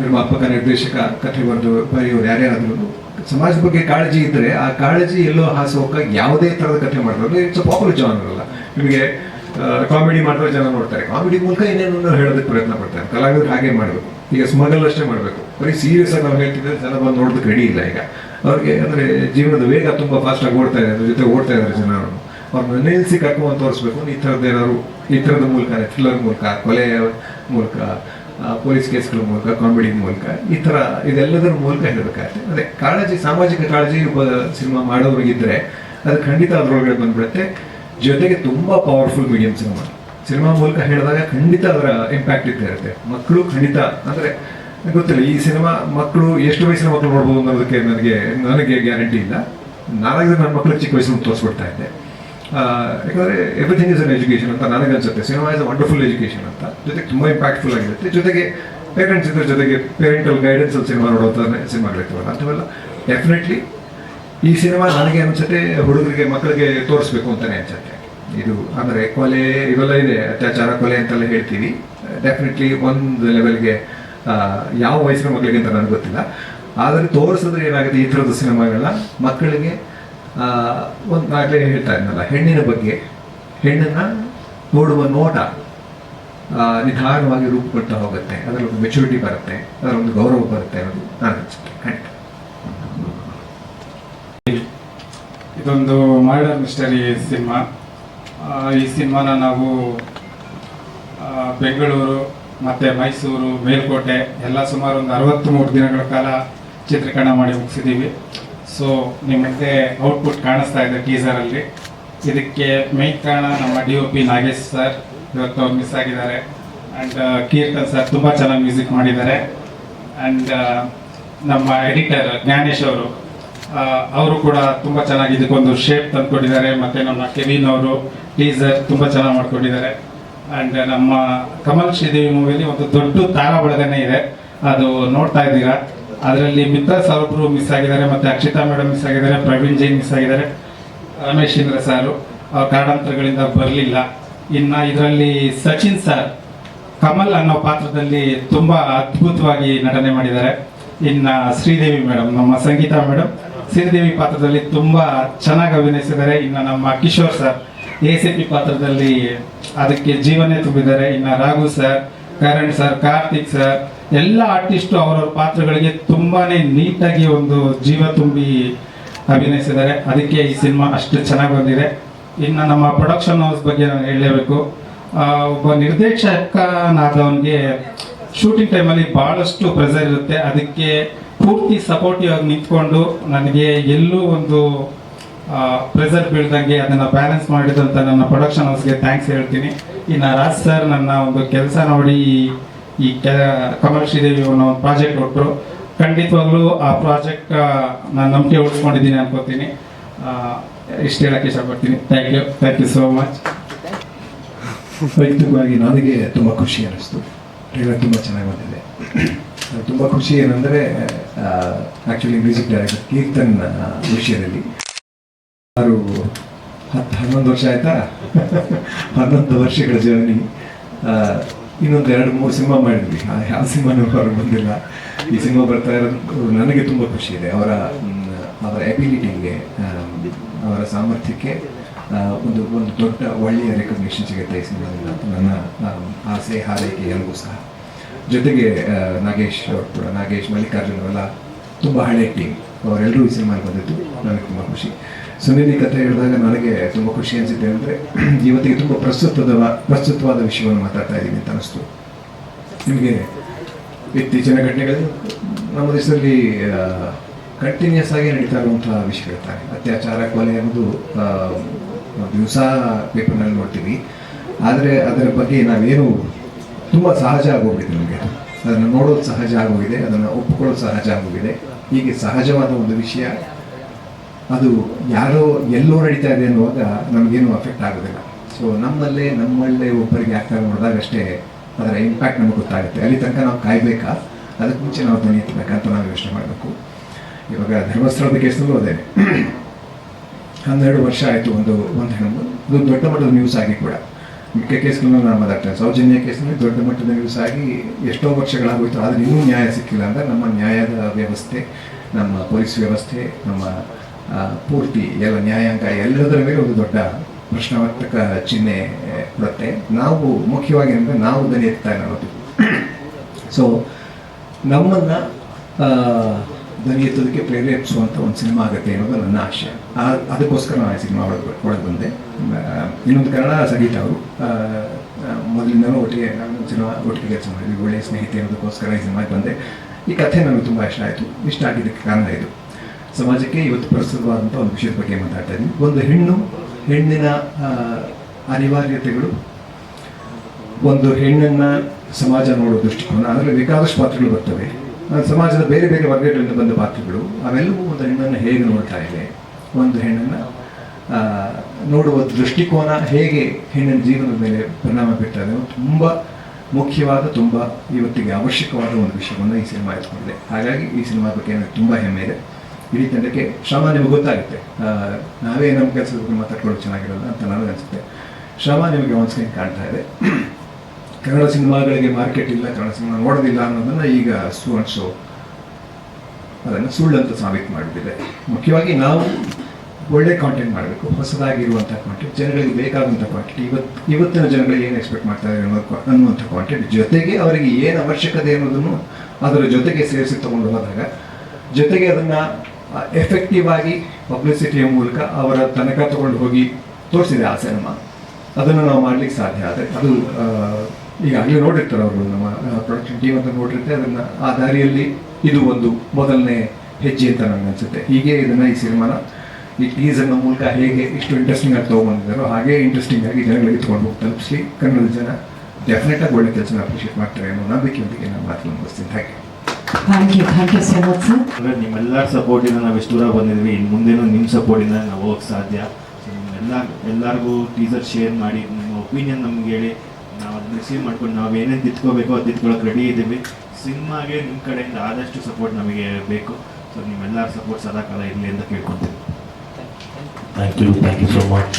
ನಿರ್ಮಾಪಕ, ನಿರ್ದೇಶಕ, ಕಥೆ ಬರೆದು ಬರೆಯೋರು ಯಾರ್ಯಾರಾದ್ರೂ ಸಮಾಜದ ಬಗ್ಗೆ ಕಾಳಜಿ ಇದ್ದರೆ ಆ ಕಾಳಜಿ ಎಲ್ಲೋ ಹಾಸೋಕ ಯಾವುದೇ ಥರದ ಕಥೆ ಮಾಡಿದ್ರು ಇಟ್ಸ್ ಪಾಪುಲರ್ ಜಾನ್ ಅಲ್ಲ. ನಿಮಗೆ ಕಾಮಿಡಿ ಮಾಡಿದ್ರೆ ಜನ ನೋಡ್ತಾರೆ. ಕಾಮಿಡಿ ಮೂಲಕ ಏನೇನೋ ಹೇಳೋದಕ್ಕೆ ಪ್ರಯತ್ನ ಪಡ್ತಾರೆ. ಕಲಾವಿದರು ಹಾಗೆ ಮಾಡಬೇಕು. ಈಗ ಸ್ಮಗಲ್ ಅಷ್ಟೇ ಮಾಡಬೇಕು. ಬರೀ ಸೀರಿಯಸ್ ಆಗಿ ನಾವು ಹೇಳ್ತಿದ್ರೆ ಜನ ಬಂದು ನೋಡೋದಕ್ಕೆ ರೆಡಿ ಇಲ್ಲ ಈಗ. ಅವ್ರಿಗೆ ಅಂದರೆ ಜೀವನದ ವೇಗ ತುಂಬ ಆಗಿ ಓಡ್ತಾ ಇದೆ, ಅದ್ರ ಜೊತೆ ಓಡ್ತಾ ಇದ್ದಾರೆ ಜನ ಅವ್ರನ್ನ ನಿಲ್ಲಿಸಿ ಕರ್ಕೊಂಡು ತೋರಿಸ್ಬೇಕು, ಈ ಥರದ್ದು ಏನಾದ್ರು ಥರದ ಮೂಲಕ ಥ್ರಿಲ್ಲರ್ ಮೂಲಕ ಕೊಲೆಯ ಮೂಲಕ ಪೊಲೀಸ್ ಕೇಸ್ಗಳ ಮೂಲಕ ಕಾಮಿಡಿ ಮೂಲಕ, ಈ ಥರ ಇದೆಲ್ಲದರ ಮೂಲಕ ಹೇಳಬೇಕಾಗುತ್ತೆ ಅದೇ, ಕಾಳಜಿ, ಸಾಮಾಜಿಕ ಕಾಳಜಿ ಒಬ್ಬ ಸಿನಿಮಾ ಮಾಡೋರಿಗಿದ್ರೆ ಅದು ಖಂಡಿತ ಅದರೊಳಗಡೆ ಬಂದ್ಬಿಡುತ್ತೆ. ಜೊತೆಗೆ ತುಂಬ ಪವರ್ಫುಲ್ ಮೀಡಿಯಂ ಸಿನಿಮಾ. ಸಿನಿಮಾ ಮೂಲಕ ಹೇಳಿದಾಗ ಖಂಡಿತ ಅದರ ಇಂಪ್ಯಾಕ್ಟ್ ಇದ್ದೇ ಇರುತ್ತೆ. ಮಕ್ಕಳು ಖಂಡಿತ, ಅಂದರೆ ಗೊತ್ತಿಲ್ಲ, ಈ ಸಿನಿಮಾ ಮಕ್ಕಳು, ಎಷ್ಟು ವಯಸ್ಸಿನ ಮಕ್ಕಳು ನೋಡ್ಬೋದು ಅನ್ನೋದಕ್ಕೆ ನನಗೆ ನನಗೆ ಗ್ಯಾರಂಟಿ ಇಲ್ಲ. ನಾನಾಗ ನನ್ನ ಮಕ್ಕಳು ಚಿಕ್ಕ ವಯಸ್ಸನ್ನು ತೋರಿಸ್ಬಿಡ್ತಾ ಇದ್ದೆ. ಯಾಕಂದ್ರೆ ಎವ್ರಿಥಿಂಗ್ ಇಸ್ ಅನ್ ಎಜುಕೇಶನ್ ಅಂತ ನನಗನ್ಸುತ್ತೆ cinema is a wonderful education ಅಂತ. ಜೊತೆಗೆ ತುಂಬ ಇಂಪ್ಯಾಕ್ಟ್ಫುಲ್ ಆಗಿರುತ್ತೆ. ಜೊತೆಗೆ ಪೇರೆಂಟ್ಸ್ ಇದ್ರ ಜೊತೆಗೆ ಪೇರೆಂಟಲ್ ಗೈಡೆನ್ಸ್ ಅಲ್ಲಿ ಸಿನಿಮಾ ನೋಡೋಂಥ ಸಿನಿಮಾಗಳಿರ್ತಾವಲ್ಲ ಅಂಥವೆಲ್ಲ ಡೆಫಿನೆಟ್ಲಿ ಈ ಸಿನಿಮಾ ನನಗೆ ಅನ್ಸುತ್ತೆ ಹುಡುಗರಿಗೆ, ಮಕ್ಕಳಿಗೆ ತೋರಿಸ್ಬೇಕು ಅಂತಾನೆ ಅನ್ಸುತ್ತೆ. ಇದು ಅಂದರೆ ಕೊಲೆ, ಇವೆಲ್ಲ ಇದೆ. ಅತ್ಯಾಚಾರ, ಕೊಲೆ ಅಂತೆಲ್ಲ ಹೇಳ್ತೀವಿ. ಡೆಫಿನೆಟ್ಲಿ ಒಂದು ಲೆವೆಲ್ಗೆ ಯಾವ ವಯಸ್ಸಿನ ಮಕ್ಕಳಿಗೆ ಅಂತ ನನಗೆ ಗೊತ್ತಿಲ್ಲ. ಆದರೆ ತೋರಿಸಿದ್ರೆ ಏನಾಗುತ್ತೆ? ಈ ಥರದ ಸಿನಿಮಾಗಳನ್ನ ಮಕ್ಕಳಿಗೆ ಒಂದು ಆಗಲೇ ಹೇಳ್ತಾ ಇದ್ನಲ್ಲ ಹೆಣ್ಣಿನ ಬಗ್ಗೆ. ಹೆಣ್ಣನ್ನು ನೋಡುವ ನೋಟ ನಿಧಾನವಾಗಿ ರೂಪುಗೊಳ್ತಾ ಹೋಗುತ್ತೆ. ಅದರಲ್ಲಿ ಒಂದು ಮೆಚುರಿಟಿ ಬರುತ್ತೆ ಅದರೊಂದು ಗೌರವ ಬರುತ್ತೆ ಅನ್ನೋದು ನಾನು ಅನ್ಸುತ್ತೆ. ಇದೊಂದು ಮರ್ಡರ್ ಮಿಸ್ಟರಿ ಸಿನಿಮಾ. ಈ ಸಿನಿಮಾನ ನಾವು ಬೆಂಗಳೂರು ಮತ್ತು ಮೈಸೂರು, ಮೇಲ್ಕೋಟೆ, ಎಲ್ಲ ಸುಮಾರು ಒಂದು ಅರವತ್ತ್ಮೂರು ದಿನಗಳ ಕಾಲ ಚಿತ್ರೀಕರಣ ಮಾಡಿ ಮುಗಿಸಿದ್ದೀವಿ. ಸೊ ನಿಮಗೆ ಔಟ್ಪುಟ್ ಕಾಣಿಸ್ತಾ ಇದೆ ಟೀಸರಲ್ಲಿ ಇದಕ್ಕೆ ಮೇನ್ ಕಾರಣ ನಮ್ಮ D O P Nagesh sir ಇವತ್ತು ಅವ್ರು ಮಿಸ್ ಆಗಿದ್ದಾರೆ. ಆ್ಯಂಡ್ ಕೀರ್ತನ್ ಸರ್ ತುಂಬ ಚೆನ್ನಾಗಿ ಮ್ಯೂಸಿಕ್ ಮಾಡಿದ್ದಾರೆ. ಆ್ಯಂಡ್ ನಮ್ಮ ಎಡಿಟರ್ ಜ್ಞಾನೇಶ್ ಅವರು ಅವರು ಕೂಡ ತುಂಬ ಚೆನ್ನಾಗಿ ಇದಕ್ಕೊಂದು ಶೇಪ್ ತಂದ್ಕೊಟ್ಟಿದ್ದಾರೆ. ಮತ್ತು ನಮ್ಮ ಕೆವಿನ್ ಅವರು ಟೀಸರ್ ತುಂಬ ಚೆನ್ನಾಗಿ ಮಾಡ್ಕೊಂಡಿದ್ದಾರೆ. ಆ್ಯಂಡ್ ನಮ್ಮ ಕಮಲ್ ಶ್ರೀದೇವಿ ಮೂವಿಯಲ್ಲಿ ಒಂದು ದೊಡ್ಡ ತಾರಾ ಬಳಗನೆ ಇದೆ. ಅದು ನೋಡ್ತಾ ಇದ್ದೀರಾ? ಅದರಲ್ಲಿ ಮಿತ್ರ ಸಾಹೊಬ್ರು ಮಿಸ್ ಆಗಿದ್ದಾರೆ, ಮತ್ತು ಅಕ್ಷಿತಾ ಮೇಡಮ್ ಮಿಸ್ ಆಗಿದ್ದಾರೆ, ಪ್ರವೀಣ್ ಜೈನ್ ಮಿಸ್ ಆಗಿದ್ದಾರೆ, ರಮೇಶ್ ಇಂದ್ರ ಸಾರು, ಅವ್ರ ಕಾರಣಾಂತರಗಳಿಂದ ಬರಲಿಲ್ಲ. ಇನ್ನು ಇದರಲ್ಲಿ ಸಚಿನ್ ಸರ್ ಕಮಲ್ ಅನ್ನೋ ಪಾತ್ರದಲ್ಲಿ ತುಂಬ ಅದ್ಭುತವಾಗಿ ನಟನೆ ಮಾಡಿದ್ದಾರೆ. ಇನ್ನು ಶ್ರೀದೇವಿ ಮೇಡಮ್ ನಮ್ಮ ಸಂಗೀತಾ ಮೇಡಮ್ ಶ್ರೀದೇವಿ ಪಾತ್ರದಲ್ಲಿ ತುಂಬ ಚೆನ್ನಾಗಿ ಅಭಿನಯಿಸಿದ್ದಾರೆ. ಇನ್ನು ನಮ್ಮ Kishore sir A C P ಪಾತ್ರದಲ್ಲಿ ಅದಕ್ಕೆ ಜೀವನೇ ತುಂಬಿದ್ದಾರೆ. ಇನ್ನು Raghu sir Karan sir Karthik sir ಎಲ್ಲ ಆರ್ಟಿಸ್ಟು ಅವರವ್ರ ಪಾತ್ರಗಳಿಗೆ ತುಂಬಾನೇ ನೀಟಾಗಿ ಒಂದು ಜೀವ ತುಂಬಿ ಅಭಿನಯಿಸಿದ್ದಾರೆ. ಅದಕ್ಕೆ ಈ ಸಿನಿಮಾ ಅಷ್ಟು ಚೆನ್ನಾಗಿ ಬಂದಿದೆ. ಇನ್ನು ನಮ್ಮ ಪ್ರೊಡಕ್ಷನ್ ಹೌಸ್ ಬಗ್ಗೆ ನಾನು ಹೇಳಲೇಬೇಕು. ಒಬ್ಬ ನಿರ್ದೇಶಕನಾದವನಿಗೆ ಶೂಟಿಂಗ್ ಟೈಮಲ್ಲಿ ಭಾಳಷ್ಟು ಪ್ರೆಸರ್ ಇರುತ್ತೆ. ಅದಕ್ಕೆ ಪೂರ್ತಿ ಸಪೋರ್ಟಿವ್ ಆಗಿ ನಿಂತ್ಕೊಂಡು ನನಗೆ ಎಲ್ಲೂ ಒಂದು ಪ್ರೆಸರ್ ಬೀಳ್ದಂಗೆ ಅದನ್ನು ಬ್ಯಾಲೆನ್ಸ್ ಮಾಡಿದಂಥ ನನ್ನ ಪ್ರೊಡಕ್ಷನ್ ಹೌಸ್ಗೆ ಥ್ಯಾಂಕ್ಸ್ ಹೇಳ್ತೀನಿ. ಇನ್ನು ರಾಜ್ ಸರ್ ನನ್ನ ಒಂದು ಕೆಲಸ ನೋಡಿ ಈ- ಕಮಲ್ ಶ್ರೀದೇವಿ ಅನ್ನೋ ಒಂದು ಪ್ರಾಜೆಕ್ಟ್ ಕೊಟ್ಟರು ಖಂಡಿತವಾಗ್ಲೂ ಆ ಪ್ರಾಜೆಕ್ಟ್ ನಾನು ನಂಬಿಕೆ ಉಳಿಸ್ಕೊಂಡಿದ್ದೀನಿ ಅನ್ಕೋತೀನಿ. ಇಷ್ಟು ಹೇಳಕ್ಕೆ ಇಷ್ಟಪಡ್ತೀನಿ. Thank you thank you so much ವೈಯಕ್ತಿಕವಾಗಿ ನನಗೆ ತುಂಬ ಖುಷಿ ಅನ್ನಿಸ್ತು. ಟ್ರೈಲರ್ ತುಂಬ ಚೆನ್ನಾಗಿ ಬಂದಿದೆ. ತುಂಬ ಖುಷಿ ಏನಂದರೆ ಆ್ಯಕ್ಚುಲಿ ಮ್ಯೂಸಿಕ್ ಡೈರೆಕ್ಟರ್ ಕೀರ್ತನ್ ವಿಷಯದಲ್ಲಿ. ಸುಮಾರು ಹತ್ತು ಹನ್ನೊಂದು ವರ್ಷ ಆಯ್ತಾ? ಹನ್ನೊಂದು ವರ್ಷಗಳ ಜರ್ನಿ ಇನ್ನೊಂದು ಎರಡು, ಮೂರು ಸಿನಿಮಾ ಮಾಡಿದ್ವಿ. ಯಾವ ಸಿನಿಮಾನೂ ಹೊರಗೆ ಬಂದಿಲ್ಲ. ಈ ಸಿನಿಮಾ ಬರ್ತಾ ಇರೋದು ನನಗೆ ತುಂಬ ಖುಷಿ ಇದೆ. ಅವರ ಅವರ ಎಬಿಲಿಟಿಗೆ ಅವರ ಸಾಮರ್ಥ್ಯಕ್ಕೆ ಒಂದು ಒಂದು ದೊಡ್ಡ ಒಳ್ಳೆಯ ರೆಕಗ್ನಿಷನ್ ಸಿಗುತ್ತೆ ಈ ಸಿನಿಮಾದಿಂದ. ನನ್ನ ಆಸೆ, ಹಾರೈಕೆ ಎಲ್ಲವೂ ಸಹ. ಜೊತೆಗೆ ನಾಗೇಶ್ ಅವರು ಕೂಡ, ನಾಗೇಶ್ ಮಲ್ಲಿಕಾರ್ಜುನ್ ಅವೆಲ್ಲ ತುಂಬ ಹಳೆಯ ಟೀಮ್ ಅವರೆಲ್ಲರೂ ಈ ಸಿನಿಮಾಗೆ ಬಂದಿದ್ದು ನನಗೆ ತುಂಬ ಖುಷಿ. ಸುನೀಲ್ ಕಥೆ ಹೇಳಿದಾಗ ನನಗೆ ತುಂಬ ಖುಷಿ ಅನಿಸುತ್ತೆ ಅಂದರೆ ಇವತ್ತಿಗೆ ತುಂಬ ಪ್ರಸ್ತುತದ ಪ್ರಸ್ತುತವಾದ ವಿಷಯವನ್ನು ಮಾತಾಡ್ತಾ ಇದ್ದೀನಿ ಅಂತ ಅನಿಸ್ತು. ನಿಮಗೆ ಇತ್ತೀಚಿನ ಘಟನೆಗಳು ನಮ್ಮ ದೇಶದಲ್ಲಿ ಕಂಟಿನ್ಯೂಸ್ ಆಗಿ ನಡೀತಾ ಇರುವಂತಹ ವಿಷಯಗಳಿರ್ತಾರೆ ಅತ್ಯಾಚಾರ, ಕೊಲೆ ಅನ್ನೋದು ದಿವಸ ಪೇಪರ್ನಲ್ಲಿ ನೋಡ್ತೀವಿ. ಆದರೆ ಅದರ ಬಗ್ಗೆ ನಾವೇನು ತುಂಬ ಸಹಜ ಆಗೋಗಿದೆ ನಮಗೆ ಅದನ್ನು ನೋಡೋದು ಸಹಜ ಆಗೋಗಿದೆ, ಅದನ್ನು ಒಪ್ಪಿಕೊಳ್ಳೋದು ಸಹಜ ಆಗೋಗಿದೆ. ಹೀಗೆ ಸಹಜವಾದ ಒಂದು ವಿಷಯ ಅದು ಯಾರೋ ಎಲ್ಲೋ ನಡೀತಾ ಇದೆ ಅನ್ನುವಾಗ ನಮಗೇನು ಅಫೆಕ್ಟ್ ಆಗೋದಿಲ್ಲ. ಸೊ ನಮ್ಮಲ್ಲೇ ನಮ್ಮಲ್ಲೇ ಒಬ್ಬರಿಗೆ ಆಗ್ತಾ ನೋಡಿದಾಗ ಅಷ್ಟೇ ಅದರ ಇಂಪ್ಯಾಕ್ಟ್ ನಮಗೆ ಗೊತ್ತಾಗುತ್ತೆ. ಅಲ್ಲಿ ತನಕ ನಾವು ಕಾಯ್ಬೇಕಾ? ಅದಕ್ಕೆ ಮುಂಚೆ ನಾವು ಧ್ವನಿ ಎತ್ತಬೇಕಂತ ನಾವು ಯೋಚನೆ ಮಾಡಬೇಕು. ಇವಾಗ ಧರ್ಮಸ್ಥಳದ ಕೇಸಲ್ಲೂ ಅದೇ ಹನ್ನೆರಡು ವರ್ಷ ಆಯಿತು ಒಂದು ಒಂದು ಹೆಣ್ಣು. ಇದು ದೊಡ್ಡ ಮಟ್ಟದ ನ್ಯೂಸ್ ಆಗಿ ಕೂಡ. ಮಿಕ್ಕ ಕೇಸ್ಗಳನ್ನು ನಾನು ಮಾತಾಡ್ತೇನೆ. ಸೌಜನ್ಯ ಕೇಸ್ನಲ್ಲಿ ದೊಡ್ಡ ಮಟ್ಟದ ನ್ಯೂಸ್ ಆಗಿ ಎಷ್ಟೋ ವರ್ಷಗಳಾಗೋಯ್ತು, ಆದರೆ ಇನ್ನೂ ನ್ಯಾಯ ಸಿಕ್ಕಿಲ್ಲ ಅಂದರೆ ನಮ್ಮ ನ್ಯಾಯದ ವ್ಯವಸ್ಥೆ, ನಮ್ಮ ಪೊಲೀಸ್ ವ್ಯವಸ್ಥೆ, ನಮ್ಮ ಪೂರ್ತಿ, ಎಲ್ಲ ನ್ಯಾಯಾಂಗ ಎಲ್ಲದರ ಮೇಲೆ ಒಂದು ದೊಡ್ಡ ಪ್ರಶ್ನಾರ್ಥಕ ಚಿಹ್ನೆ ಕೊಡುತ್ತೆ. ನಾವು ಮುಖ್ಯವಾಗಿ ಅಂದರೆ ನಾವು ದನಿ ಎತ್ತಾ ಇರೋದು ಸೊ ನಮ್ಮನ್ನು ದನಿ ಎತ್ತೋದಕ್ಕೆ ಪ್ರೇರೇಪಿಸುವಂಥ ಒಂದು ಸಿನಿಮಾ ಆಗುತ್ತೆ ಅನ್ನೋದು ನನ್ನ ಆಶಯ ಅದಕ್ಕೋಸ್ಕರ ನಾನು ಸಿನಿಮಾ ಒಳಗೆ ಒಳಗೆ ಬಂದೆ. ಇನ್ನೊಂದು ಕನ್ನಡ ಸಂಗೀತ ಅವರು. ಮೊದಲಿಂದನೂ ಒಟ್ಟಿಗೆ ನಾನು ಸಿನಿಮಾ, ಒಟ್ಟಿಗೆ ಕೆಲಸ ಮಾಡಿದ್ವಿ ಒಳ್ಳೆಯ ಸ್ನೇಹಿತೆ ಅನ್ನೋದಕ್ಕೋಸ್ಕರ ಈ ಸಿನಿಮಾಗೆ ಬಂದೆ. ಈ ಕಥೆ ನನಗೆ ತುಂಬ ಇಷ್ಟ ಆಯಿತು. ಇಷ್ಟ ಆಗಿದ್ದಕ್ಕೆ ಕಾರಣ ಇದು. ಸಮಾಜಕ್ಕೆ ಇವತ್ತು ಪ್ರಸ್ತುತವಾದಂಥ ಒಂದು ವಿಷಯದ ಬಗ್ಗೆ ಮಾತಾಡ್ತಾ ಒಂದು ಹೆಣ್ಣು, ಹೆಣ್ಣಿನ ಅನಿವಾರ್ಯತೆಗಳು. ಒಂದು ಹೆಣ್ಣನ್ನ ಸಮಾಜ ನೋಡೋ ದೃಷ್ಟಿಕೋನ, ಅದರಲ್ಲಿ ಬೇಕಾದಷ್ಟು ಪಾತ್ರಗಳು ಬರ್ತವೆ. ಸಮಾಜದ ಬೇರೆ ಬೇರೆ ವರ್ಗಗಳಿಂದ ಬಂದ ಪಾತ್ರಗಳು, ಅವೆಲ್ಲವೂ ಒಂದು ಹೆಣ್ಣನ್ನು ಹೇಗೆ ನೋಡ್ತಾ ಇದೆ? ಒಂದು ಹೆಣ್ಣನ್ನು ನೋಡುವ ದೃಷ್ಟಿಕೋನ ಹೇಗೆ ಹೆಣ್ಣಿನ ಜೀವನದ ಮೇಲೆ ಪರಿಣಾಮ ಬೀರ್ತಾ ಇದೆ ಅನ್ನೋದು ತುಂಬ ಮುಖ್ಯವಾದ, ತುಂಬ ಇವತ್ತಿಗೆ ಅವಶ್ಯಕವಾದ ಒಂದು ವಿಷಯವನ್ನು ಈ ಸಿನಿಮಾ ಎತ್ಕೊಂಡಿದೆ. ಹಾಗಾಗಿ ಈ ಸಿನಿಮಾ ಬಗ್ಗೆ ನನಗೆ ತುಂಬ ಹೆಮ್ಮೆ ಇದೆ. ಇಡೀ ತಂಡಕ್ಕೆ ಶ್ರಮ ನಿಮಗೆ ಗೊತ್ತಾಗುತ್ತೆ. ನಾವೇ ನಮ್ಮ ಕೆಲಸದ ಬಗ್ಗೆ ಮಾತಾಡ್ಕೊಳ್ಳೋದು ಚೆನ್ನಾಗಿರಲ್ಲ ಅಂತ ನನಗೆ ಅನಿಸುತ್ತೆ. ಶ್ರಮ ನಿಮಗೆ ಆನ್ಸ್ಕ್ರೀನ್ ಕಾಣ್ತಾ ಇದೆ. ಕನ್ನಡ ಸಿನಿಮಾಗಳಿಗೆ ಮಾರ್ಕೆಟ್ ಇಲ್ಲ, ಕನ್ನಡ ಸಿನಿಮಾ ನೋಡೋದಿಲ್ಲ ಅನ್ನೋದನ್ನು ಈಗ ಸು ಅಂಡ್ ಶೋ ಅದನ್ನು ಸುಳ್ಳಂತ ಸಾಬೀತು ಮಾಡಿಬಿಟ್ಟಿದೆ. ಮುಖ್ಯವಾಗಿ ನಾವು ಒಳ್ಳೆ ಕಾಂಟೆಂಟ್ ಮಾಡಬೇಕು. ಹೊಸದಾಗಿರುವಂಥ ಕಾಂಟೆಂಟ್ ಜನಗಳಿಗೆ ಬೇಕಾದಂಥ ಕಾಂಟೆಂಟ್ ಇವತ್ತು ಇವತ್ತಿನ ಜನಗಳಿಗೆ ಏನು ಎಕ್ಸ್ಪೆಕ್ಟ್ ಮಾಡ್ತಾರೆ ಅನ್ನೋದು ಅನ್ನುವಂಥ ಕಾಂಟೆಂಟ್ ಜೊತೆಗೆ ಅವರಿಗೆ ಏನು ಅವಶ್ಯಕತೆ ಅನ್ನೋದನ್ನು ಅದರ ಜೊತೆಗೆ ಸೇರಿಸಿ ತಗೊಂಡು ಹೋದಾಗ ಜೊತೆಗೆ ಅದನ್ನು ಎಫೆಕ್ಟಿವ್ ಆಗಿ ಪಬ್ಲಿಸಿಟಿಯ ಮೂಲಕ ಅವರ ತನಕ ತಗೊಂಡು ಹೋಗಿ ತೋರಿಸಿದೆ ಆ ಸಿನಿಮಾ. ಅದನ್ನು ನಾವು ಮಾಡ್ಲಿಕ್ಕೆ ಸಾಧ್ಯ ಆದರೆ ಅದು ಈಗ ಈಗಾಗಲೇ ನೋಡಿರ್ತಾರೆ ಅವರು ನಮ್ಮ ಪ್ರೊಡಕ್ಷನ್ ಟೀಮ್ ಅಂತ ನೋಡಿರ್ತಾರೆ ಅದನ್ನು ಆ ದಾರಿಯಲ್ಲಿ ಇದು ಒಂದು ಮೊದಲನೇ ಹೆಜ್ಜೆ ಅಂತ ನನಗೆ ಅನಿಸುತ್ತೆ. ಹೀಗೆ ಇದನ್ನು ಈ ಸಿನಿಮಾನ, ಈ ಟೀಸರ್ನ ಮೂಲಕ ಹೇಗೆ ಇಷ್ಟು ಇಂಟ್ರೆಸ್ಟಿಂಗ್ ಆಗಿ ತೊಗೊಂಡಿದ್ದಾರೋ ಹಾಗೆ ಇಂಟ್ರೆಸ್ಟಿಂಗ್ ಆಗಿ ಜನಗಳಿಗೆ ತೊಗೊಂಡು ಹೋಗಿ ತಲುಪಿಸಿ ಕನ್ನಡದ ಜನ ಡೆಫಿನೆಟ್ ಆಗಿ ಒಳ್ಳೆ ಕೆಲಸನ ಅಪ್ರಿಷಿಯೇಟ್ ಮಾಡ್ತಾರೆ ಅನ್ನೋ ನಂಬಿಕೆಯೊಂದಿಗೆ ನಾನು ಮಾತನ್ನು ಮುಗಿಸ್ತೀನಿ. Thank you thank you thank you so much sir ಅಂದರೆ ನಿಮ್ಮೆಲ್ಲರ ಸಪೋರ್ಟಿಂದ ನಾವು ಎಷ್ಟು ದೂರ ಬಂದಿದ್ವಿ. ಇನ್ನು ಮುಂದೆನೂ ನಿಮ್ಮ ಸಪೋರ್ಟಿಂದ ನಾವು ಹೋಗಕ್ಕೆ ಸಾಧ್ಯ. ಸೊ ನಿಮ್ಮೆಲ್ಲ ಎಲ್ಲರಿಗೂ ಟೀಸರ್ ಶೇರ್ ಮಾಡಿ ನಿಮ್ಮ ಒಪಿನಿಯನ್ ನಮ್ಗೆ ಹೇಳಿ. ನಾವು ಅದನ್ನ ರಿಸೀವ್ ಮಾಡ್ಕೊಂಡು ನಾವು ಏನೇನು ತಿತ್ಕೋಬೇಕು ಅದು ತಿತ್ಕೊಳ್ಳೋಕೆ ರೆಡಿ ಇದ್ದೀವಿ ಸಿನಿಮಾಗೆ ನಿಮ್ಮ ಕಡೆಯಿಂದ ಆದಷ್ಟು ಸಪೋರ್ಟ್ ನಮಗೆ ಬೇಕು. ಸೊ ನಿಮ್ಮೆಲ್ಲರ ಸಪೋರ್ಟ್ ಸದಾಕಾಲ ಇರಲಿ ಅಂತ ಕೇಳ್ಕೊತೀನಿ thank you thank you so much